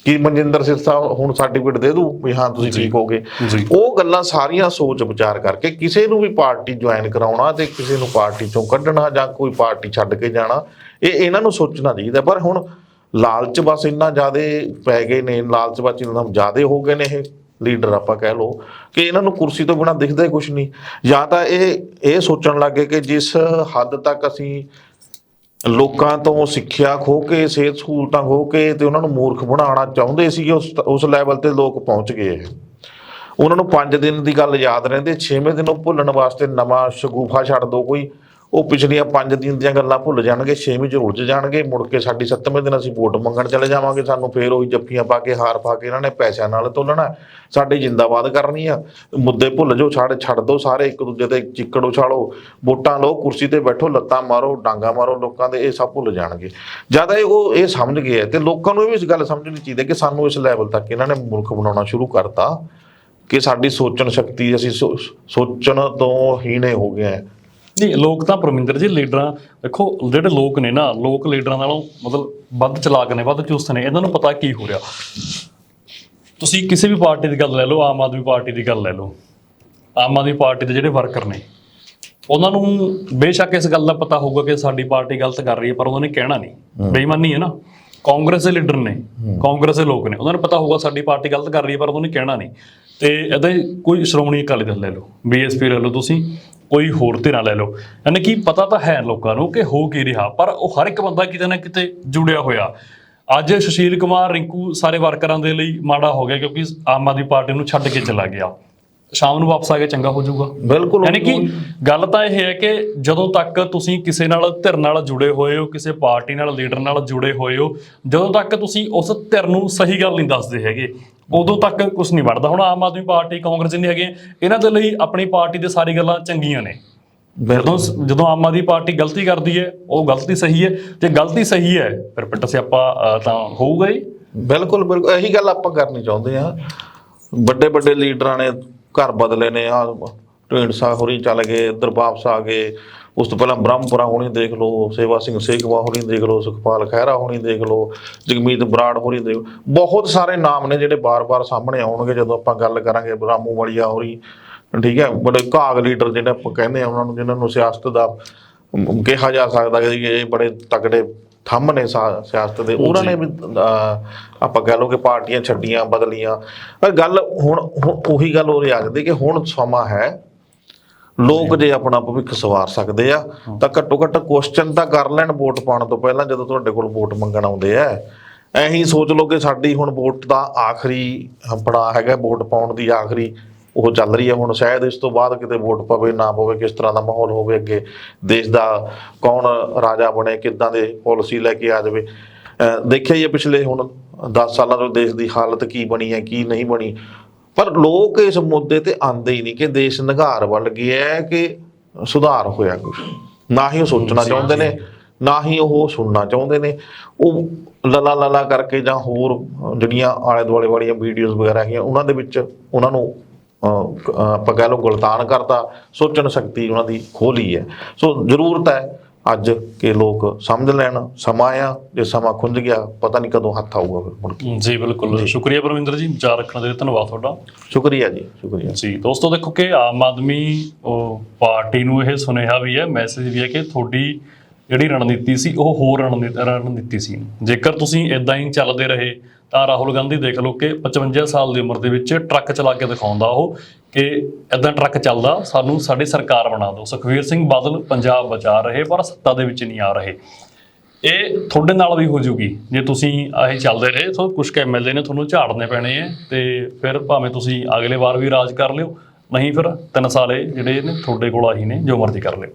ਕੀ ਮਨਜਿੰਦਰ ਸਿਰਸਾ ਹੁਣ ਸਰਟੀਫਿਕੇਟ ਦੇ ਦੂ ਵੀ ਹਾਂ ਤੁਸੀਂ ਠੀਕ ਹੋਗੇ ਉਹ ਗੱਲਾਂ ਸਾਰੀਆਂ ਸੋਚ ਵਿਚਾਰ ਕਰਕੇ ਕਿਸੇ ਨੂੰ ਵੀ ਪਾਰਟੀ ਜੁਆਇਨ ਕਰਾਉਣਾ ਤੇ ਕਿਸੇ ਨੂੰ ਪਾਰਟੀ ਚੋਂ ਕੱਢਣਾ ਜਾਂ ਕੋਈ ਪਾਰਟੀ ਛੱਡ ਕੇ ਜਾਣਾ ਇਹ ਇਹਨਾਂ ਨੂੰ ਸੋਚਣਾ ਚਾਹੀਦਾ। ਪਰ ਹੁਣ ਲਾਲਚ ਬਸ ਇੰਨਾ ਜ਼ਿਆਦੇ ਪੈ ਗਏ ਨੇ, ਲਾਲਚ ਬਸ ਇੰਨਾ ਜ਼ਿਆਦੇ ਹੋ ਗਏ ਨੇ ਇਹ ਲੀਡਰ ਆਪਾਂ ਕਹਿ ਲਓ ਕਿ ਇਹਨਾਂ ਨੂੰ ਕੁਰਸੀ ਤੋਂ ਬਿਨਾ ਦਿਖਦਾ ਹੀ ਕੁਝ ਨਹੀਂ। ਜਾਂ ਤਾਂ ਇਹ ਇਹ ਸੋਚਣ ਲੱਗੇ ਕਿ ਜਿਸ ਹੱਦ ਤੱਕ ਅਸੀਂ ਲੋਕਾਂ ਤੋਂ ਸਿੱਖਿਆ ਖੋ ਕੇ, ਸਿਹਤ ਸਹੂਲਤਾਂ ਖੋ ਕੇ ਤੇ ਉਹਨਾਂ ਨੂੰ ਮੂਰਖ ਬਣਾਉਣਾ ਚਾਹੁੰਦੇ ਸੀਗੇ, ਉਸ ਉਸ ਲੈਵਲ ਤੇ ਲੋਕ ਪਹੁੰਚ ਗਏ ਇਹ। ਉਹਨਾਂ ਨੂੰ 5 ਦਿਨ ਦੀ ਗੱਲ ਯਾਦ ਰਹਿੰਦੇ 6ਵੇਂ ਦਿਨ ਉਹ ਭੁੱਲਣ ਵਾਸਤੇ ਨਵਾਂ ਸ਼ਗੂਫਾ ਛੱਡ ਦੋ, ਕੋਈ ਉਹ ਪਿਛਲੀਆਂ 5 ਦਿਨ ਦੀਆਂ ਗੱਲਾਂ ਭੁੱਲ ਜਾਣਗੇ 6ਵੀਂ ਚ ਉਲਝ ਜਾਣਗੇ, ਮੁੜ ਕੇ ਸਾਡੀ 7ਵੇਂ ਦਿਨ ਅਸੀਂ ਵੋਟ ਮੰਗਣ ਚਲੇ ਜਾਵਾਂਗੇ, ਸਾਨੂੰ ਫੇਰ ਉਹੀ ਜੱਫੀਆਂ ਪਾ ਕੇ, ਹਾਰ ਪਾ ਕੇ ਇਹਨਾਂ ਨੇ ਪੈਸਿਆਂ ਨਾਲ ਤੋਲਣਾ। ਸਾਡੀ ਜਿੰਦਾਬਾਦ ਕਰਨੀ ਆ। ਮੁੱਦੇ ਭੁੱਲ ਜਾਓ ਛੱਡ ਛੱਡ ਦਿਓ ਸਾਰੇ, ਇੱਕ ਦੂਜੇ ਤੇ ਚਿੱਕੜ ਉਛਾਲੋ, ਵੋਟਾਂ ਲਓ, ਕੁਰਸੀ ਤੇ ਬੈਠੋ, ਲੱਤਾਂ ਮਾਰੋ, ਡਾਂਗਾ ਮਾਰੋ ਲੋਕਾਂ ਦੇ, ਇਹ ਸਭ ਭੁੱਲ ਜਾਣਗੇ। ਜ਼ਿਆਦਾ ਇਹ ਉਹ, ਇਹ ਸਮਝ ਗਏ ਆ ਤੇ ਲੋਕਾਂ ਨੂੰ ਇਹ ਵੀ ਇਸ ਗੱਲ ਸਮਝਣੀ ਚਾਹੀਦੀ ਕਿ ਸਾਨੂੰ ਇਸ ਲੈਵਲ ਤੱਕ ਇਹਨਾਂ ਨੇ ਮੁਲਕ ਬਣਾਉਣਾ ਸ਼ੁਰੂ ਕਰਤਾ ਕਿ ਸਾਡੀ ਸੋਚਣ ਸ਼ਕਤੀ ਅਸੀਂ ਸੋ- ਸੋਚਣ ਤੋਂ ਹੀਣੇ ਹੋ ਗਏ ਆ। ਨਹੀਂ ਲੋਕ ਤਾਂ ਪਰਮਿੰਦਰ ਜੀ ਲੀਡਰਾਂ ਦੇਖੋ ਜਿਹੜੇ ਲੋਕ ਨੇ ਨਾ ਲੋਕ ਲੀਡਰਾਂ ਨਾਲੋਂ ਮਤਲਬ ਵੱਧ ਚਲਾਕ ਨੇ ਵੱਧ ਚੁਸਤ ਨੇ ਇਹਨਾਂ ਨੂੰ ਪਤਾ ਕੀ ਹੋ ਰਿਹਾ? ਤੁਸੀਂ ਕਿਸੇ ਵੀ ਪਾਰਟੀ ਦੀ ਗੱਲ ਲੈ ਲਓ ਆਮ ਆਦਮੀ ਪਾਰਟੀ ਦੀ ਗੱਲ ਲੈ ਲਓ। ਆਮ ਆਦਮੀ ਪਾਰਟੀ ਦੇ ਜਿਹੜੇ ਵਰਕਰ ਨੇ ਉਹਨਾਂ ਨੂੰ ਬੇਸ਼ੱਕ ਇਸ ਗੱਲ ਦਾ ਪਤਾ ਹੋਊਗਾ ਕਿ ਸਾਡੀ ਪਾਰਟੀ ਗਲਤ ਕਰ ਰਹੀ ਹੈ ਪਰ ਉਹਨਾਂ ਨੇ ਕਹਿਣਾ ਨਹੀਂ। ਬੇਈਮਾਨੀ ਹੈ ਨਾ। ਕਾਂਗਰਸ ਦੇ ਲੀਡਰ ਨੇ ਕਾਂਗਰਸ ਦੇ ਲੋਕ ਨੇ ਉਹਨਾਂ ਨੂੰ ਪਤਾ ਹੋਊਗਾ ਸਾਡੀ ਪਾਰਟੀ ਗਲਤ ਕਰ ਰਹੀ ਹੈ ਪਰ ਉਹਨਾਂ ਨੇ ਕਹਿਣਾ ਨਹੀਂ। ਤੇ ਇਹਦਾ ਕੋਈ ਸ਼੍ਰੋਮਣੀ ਅਕਾਲੀ ਦਲ ਲੈ ਲਓ ਬੀਐਸਪੀ ਲੈ ਲਓ ਤੁਸੀਂ ਕੋਈ ਹੋਰ ਧਿਰਾਂ ਲੈ ਲਓ। ਯਾਨੀ ਕਿ ਪਤਾ ਤਾਂ ਹੈ ਲੋਕਾਂ ਨੂੰ ਕਿ ਹੋ ਕੀ ਰਿਹਾ, ਪਰ ਉਹ ਹਰ ਇੱਕ ਬੰਦਾ ਕਿਤੇ ਨਾ ਕਿਤੇ ਜੁੜਿਆ ਹੋਇਆ। ਅੱਜ ਸੁਸ਼ੀਲ ਕੁਮਾਰ ਰਿੰਕੂ ਸਾਰੇ ਵਰਕਰਾਂ ਦੇ ਲਈ ਮਾੜਾ ਹੋ ਗਿਆ ਕਿਉਂਕਿ ਆਮ ਆਦਮੀ ਪਾਰਟੀ ਨੂੰ ਛੱਡ ਕੇ ਚਲਾ ਗਿਆ। ਸ਼ਾਮ ਨੂੰ ਵਾਪਸ ਆ ਕੇ ਚੰਗਾ ਹੋ ਜਾਊਗਾ। ਬਿਲਕੁਲ ਯਾਨੀ ਕਿ ਗੱਲ ਤਾਂ ਇਹ ਹੈ ਕਿ ਜਦੋਂ ਤੱਕ ਤੁਸੀਂ ਕਿਸੇ ਨਾਲ ਧਿਰ ਨਾਲ ਜੁੜੇ ਹੋਏ ਹੋ ਕਿਸੇ ਪਾਰਟੀ ਨਾਲ ਲੀਡਰ ਨਾਲ ਜੁੜੇ ਹੋਏ ਹੋ ਜਦੋਂ ਤੱਕ ਤੁਸੀਂ ਉਸ ਧਿਰ ਨੂੰ ਸਹੀ ਗੱਲ ਨਹੀਂ ਦੱਸਦੇ ਹੈਗੇ ਉਦੋਂ ਤੱਕ ਕੁਝ ਨਹੀਂ ਬਣਦਾ ਹੁਣ ਆਮ ਆਦਮੀ ਪਾਰਟੀ ਕਾਂਗਰਸ ਜਿੰਨੇ ਹੈਗੇ ਇਹਨਾਂ ਦੇ ਲਈ ਆਪਣੀ ਪਾਰਟੀ ਦੇ ਸਾਰੀ ਗੱਲਾਂ ਚੰਗੀਆਂ ਨੇ। ਜਦੋਂ ਜਦੋਂ ਆਮ ਆਦਮੀ ਪਾਰਟੀ ਗਲਤੀ ਕਰਦੀ ਹੈ ਉਹ ਗਲਤੀ ਸਹੀ ਹੈ। ਤੇ ਗਲਤੀ ਸਹੀ ਹੈ ਫਿਰ ਪਿੱਟ ਸਿਆਪਾ ਤਾਂ ਹੋਊਗਾ ਹੀ। ਬਿਲਕੁਲ ਬਿਲਕੁਲ। ਇਹੀ ਗੱਲ ਆਪਾਂ ਕਰਨੀ ਚਾਹੁੰਦੇ ਆ ਵੱਡੇ ਵੱਡੇ ਲੀਡਰਾਂ ਨੇ ਘਰ ਬਦਲੇ ਨੇ ਆ ਢੀਂਡਸਾ ਹੋਰੀ ਚੱਲ ਗਏ, ਇੱਧਰ ਵਾਪਸ ਆ ਗਏ। ਉਸ ਤੋਂ ਪਹਿਲਾਂ ਬ੍ਰਹਮਪੁਰਾ ਹੋਣੀ ਦੇਖ ਲਓ, ਸੇਵਾ ਸਿੰਘ ਸੇਖਵਾ ਹੋਣੀ ਦੇਖ ਲਓ, ਸੁਖਪਾਲ ਖਹਿਰਾ ਹੋਣੀ ਦੇਖ ਲਓ, ਜਗਮੀਤ ਬਰਾੜ ਹੋਣੀ ਦੇਖ ਬਹੁਤ ਸਾਰੇ ਨਾਮ ਨੇ ਜਿਹੜੇ ਬਾਰ-ਬਾਰ ਸਾਹਮਣੇ ਆਉਣਗੇ ਜਦੋਂ ਆਪਾਂ ਗੱਲ ਕਰਾਂਗੇ ਰਾਮੂ ਵਾਲੀਆ ਹੋਰੀ। ਠੀਕ ਹੈ, ਬੜੇ ਘਾਗ ਲੀਡਰ ਜਿਹੜੇ ਆਪਾਂ ਕਹਿੰਦੇ ਆ ਉਹਨਾਂ ਨੂੰ ਜਿਨ੍ਹਾਂ ਨੂੰ ਸਿਆਸਤ ਦਾ ਕਿਹਾ ਜਾ ਸਕਦਾ ਕਿ ਇਹ ਬੜੇ ਤਕੜੇ ਥੰਮ ਨੇ ਸਿਆਸਤ ਦੇ ਉਹਨਾਂ ਨੇ ਵੀ ਆਪਾਂ ਕਹਿ ਲਓ ਕਿ ਪਾਰਟੀਆਂ ਛੱਡੀਆਂ ਬਦਲੀਆਂ। ਪਰ ਗੱਲ ਹੁਣ ਹੁਣ ਉਹੀ ਗੱਲ ਹੋ ਰਹੀ ਆ ਜਾਂਦੀ ਕਿ ਹੁਣ ਸਮਾਂ ਹੈ। ਲੋਕ ਜੇ। ਆਪਣਾ ਭਵਿੱਖ ਸਵਾਰ ਸਕਦੇ ਆ ਤਾਂ ਘੱਟੋ ਘੱਟ ਕੁਐਸਚਨ ਤਾਂ ਕਰ ਲੈਣ ਵੋਟ ਪਾਉਣ ਤੋਂ ਪਹਿਲਾਂ ਜਦੋਂ ਤੁਹਾਡੇ ਕੋਲ ਵੋਟ ਮੰਗਣ ਆਉਂਦੇ ਆ। ਐਹੀ ਸੋਚ ਲਓ ਕਿ ਸਾਡੀ ਹੁਣ ਵੋਟ ਦਾ ਆਖਰੀ ਪੜਾ ਹੈਗਾ ਵੋਟ ਪਾਉਣ ਦੀ ਆਖਰੀ ਉਹ ਚੱਲ ਰਹੀ ਹੈ। ਹੁਣ ਸ਼ਾਇਦ ਇਸ ਤੋਂ ਬਾਅਦ ਕਿਤੇ ਵੋਟ ਪਵੇ ਨਾ ਪਵੇ ਕਿਸ ਤਰ੍ਹਾਂ ਦਾ ਮਾਹੌਲ ਹੋਵੇ ਅੱਗੇ। ਦੇਸ਼ ਦਾ ਕੌਣ ਰਾਜਾ ਬਣੇ ਕਿੱਦਾਂ ਦੇ ਪਾਲਿਸੀ ਲੈ ਕੇ ਆ ਜਾਵੇ। ਦੇਖਿਆ ਹੀ ਹੈ ਪਿਛਲੇ ਹੁਣ 10 ਸਾਲਾਂ ਤੋਂ ਦੇਸ਼ ਦੀ ਹਾਲਤ ਕੀ ਬਣੀ ਹੈ ਕੀ ਨਹੀਂ ਬਣੀ। ਪਰ ਲੋਕ ਇਸ ਮੁੱਦੇ ਤੇ ਆਂਦੇ ਹੀ ਨਹੀਂ ਕਿ ਦੇਸ਼ ਨਿਘਾਰ ਵੱਲ ਗਿਆ ਕਿ ਸੁਧਾਰ ਹੋਇਆ ਕੁਝ ਨਾ ਹੀ ਉਹ ਸੋਚਣਾ ਚਾਹੁੰਦੇ ਨੇ ਨਾ ਹੀ ਉਹ ਸੁਣਨਾ ਚਾਹੁੰਦੇ ਨੇ। ਉਹ ਲਲਾ ਲਲਾ ਕਰਕੇ ਜਾਂ ਹੋਰ ਜਿਹੜੀਆਂ ਆਲੇ ਦੁਆਲੇ ਵਾਲੀਆਂ ਵੀਡੀਓਜ਼ ਵਗੈਰਾ ਹੈਗੀਆਂ ਉਹਨਾਂ ਦੇ ਵਿੱਚ ਉਹਨਾਂ ਨੂੰ ਆਪਾਂ ਕਹਿ ਲਓ ਗੁਲਤਾਨ ਕਰਤਾ ਸੋਚਣ ਸ਼ਕਤੀ ਉਹਨਾਂ ਦੀ ਖੋਲੀ ਹੈ। ਸੋ ਜ਼ਰੂਰਤ ਹੈ ਅੱਜ ਕਿ ਲੋਕ ਸਮਝ ਲੈਣ ਸਮਾਂ ਆ ਜੇ ਸਮਾਂ ਖੁੰਝ ਗਿਆ ਪਤਾ ਨਹੀਂ ਕਦੋਂ ਹੱਥ ਆਊਗਾ ਫਿਰ ਮੁੜ ਕੇ। ਜੀ ਬਿਲਕੁਲ। ਸ਼ੁਕਰੀਆ ਪਰਮਿੰਦਰ ਜੀ ਵਿਚਾਰ ਰੱਖਣ ਦੇ ਲਈ ਧੰਨਵਾਦ ਤੁਹਾਡਾ। ਸ਼ੁਕਰੀਆ ਜੀ ਸ਼ੁਕਰੀਆ। ਜੀ ਦੋਸਤੋ ਦੇਖੋ ਕਿ ਆਮ ਆਦਮੀ ਉਹ ਪਾਰਟੀ ਨੂੰ ਇਹ ਸੁਨੇਹਾ ਵੀ ਹੈ ਮੈਸੇਜ ਵੀ ਹੈ ਕਿ ਤੁਹਾਡੀ ਜਿਹੜੀ ਰਣਨੀਤੀ ਸੀ ਉਹ ਹੋਰ ਰਣਨੀਤੀ ਰਣਨੀਤੀ ਸੀ। ਜੇਕਰ ਤੁਸੀਂ ਇਦਾਂ ਹੀ ਚੱਲਦੇ ਰਹੇ ਤਾਂ ਰਾਹੁਲ ਗਾਂਧੀ ਦੇਖ ਲਓ ਕਿ 55 ਸਾਲ ਦੀ ਉਮਰ ਦੇ ਵਿੱਚ ਟਰੱਕ ਚਲਾ ਕੇ ਦਿਖਾਉਂਦਾ ਉਹ ਕਿ ਇਦਾਂ ਟਰੱਕ ਚੱਲਦਾ, ਸਾਨੂੰ ਸਾਡੀ ਸਰਕਾਰ ਬਣਾ ਦਿਓ। ਸੁਖਵੀਰ ਸਿੰਘ ਬਾਦਲ ਪੰਜਾਬ ਬਚਾ ਰਹੇ ਪਰ ਸੱਤਾ ਦੇ ਵਿੱਚ ਨਹੀਂ ਆ ਰਹੇ। ਇਹ ਤੁਹਾਡੇ ਨਾਲ ਵੀ ਹੋ ਜੂਗੀ। ਜੇ ਤੁਸੀਂ ਇਹ ਚੱਲਦੇ ਰਹੇ, ਸੋ ਕੁਝ ਕੁ ਐਮਐਲਏ ਨੇ ਤੁਹਾਨੂੰ ਝਾੜਨੇ ਪੈਣੇ ਆ ਤੇ ਫਿਰ ਭਾਵੇਂ ਤੁਸੀਂ ਅਗਲੇ ਵਾਰ ਵੀ ਰਾਜ ਕਰ ਲਿਓ, ਨਹੀਂ ਫਿਰ ਤਿੰਨ ਸਾਲੇ ਜਿਹੜੇ ਨੇ ਤੁਹਾਡੇ ਕੋਲ ਆਹੀ ਨੇ, ਜੋ ਮਰਜ਼ੀ ਕਰ ਲਿਓ।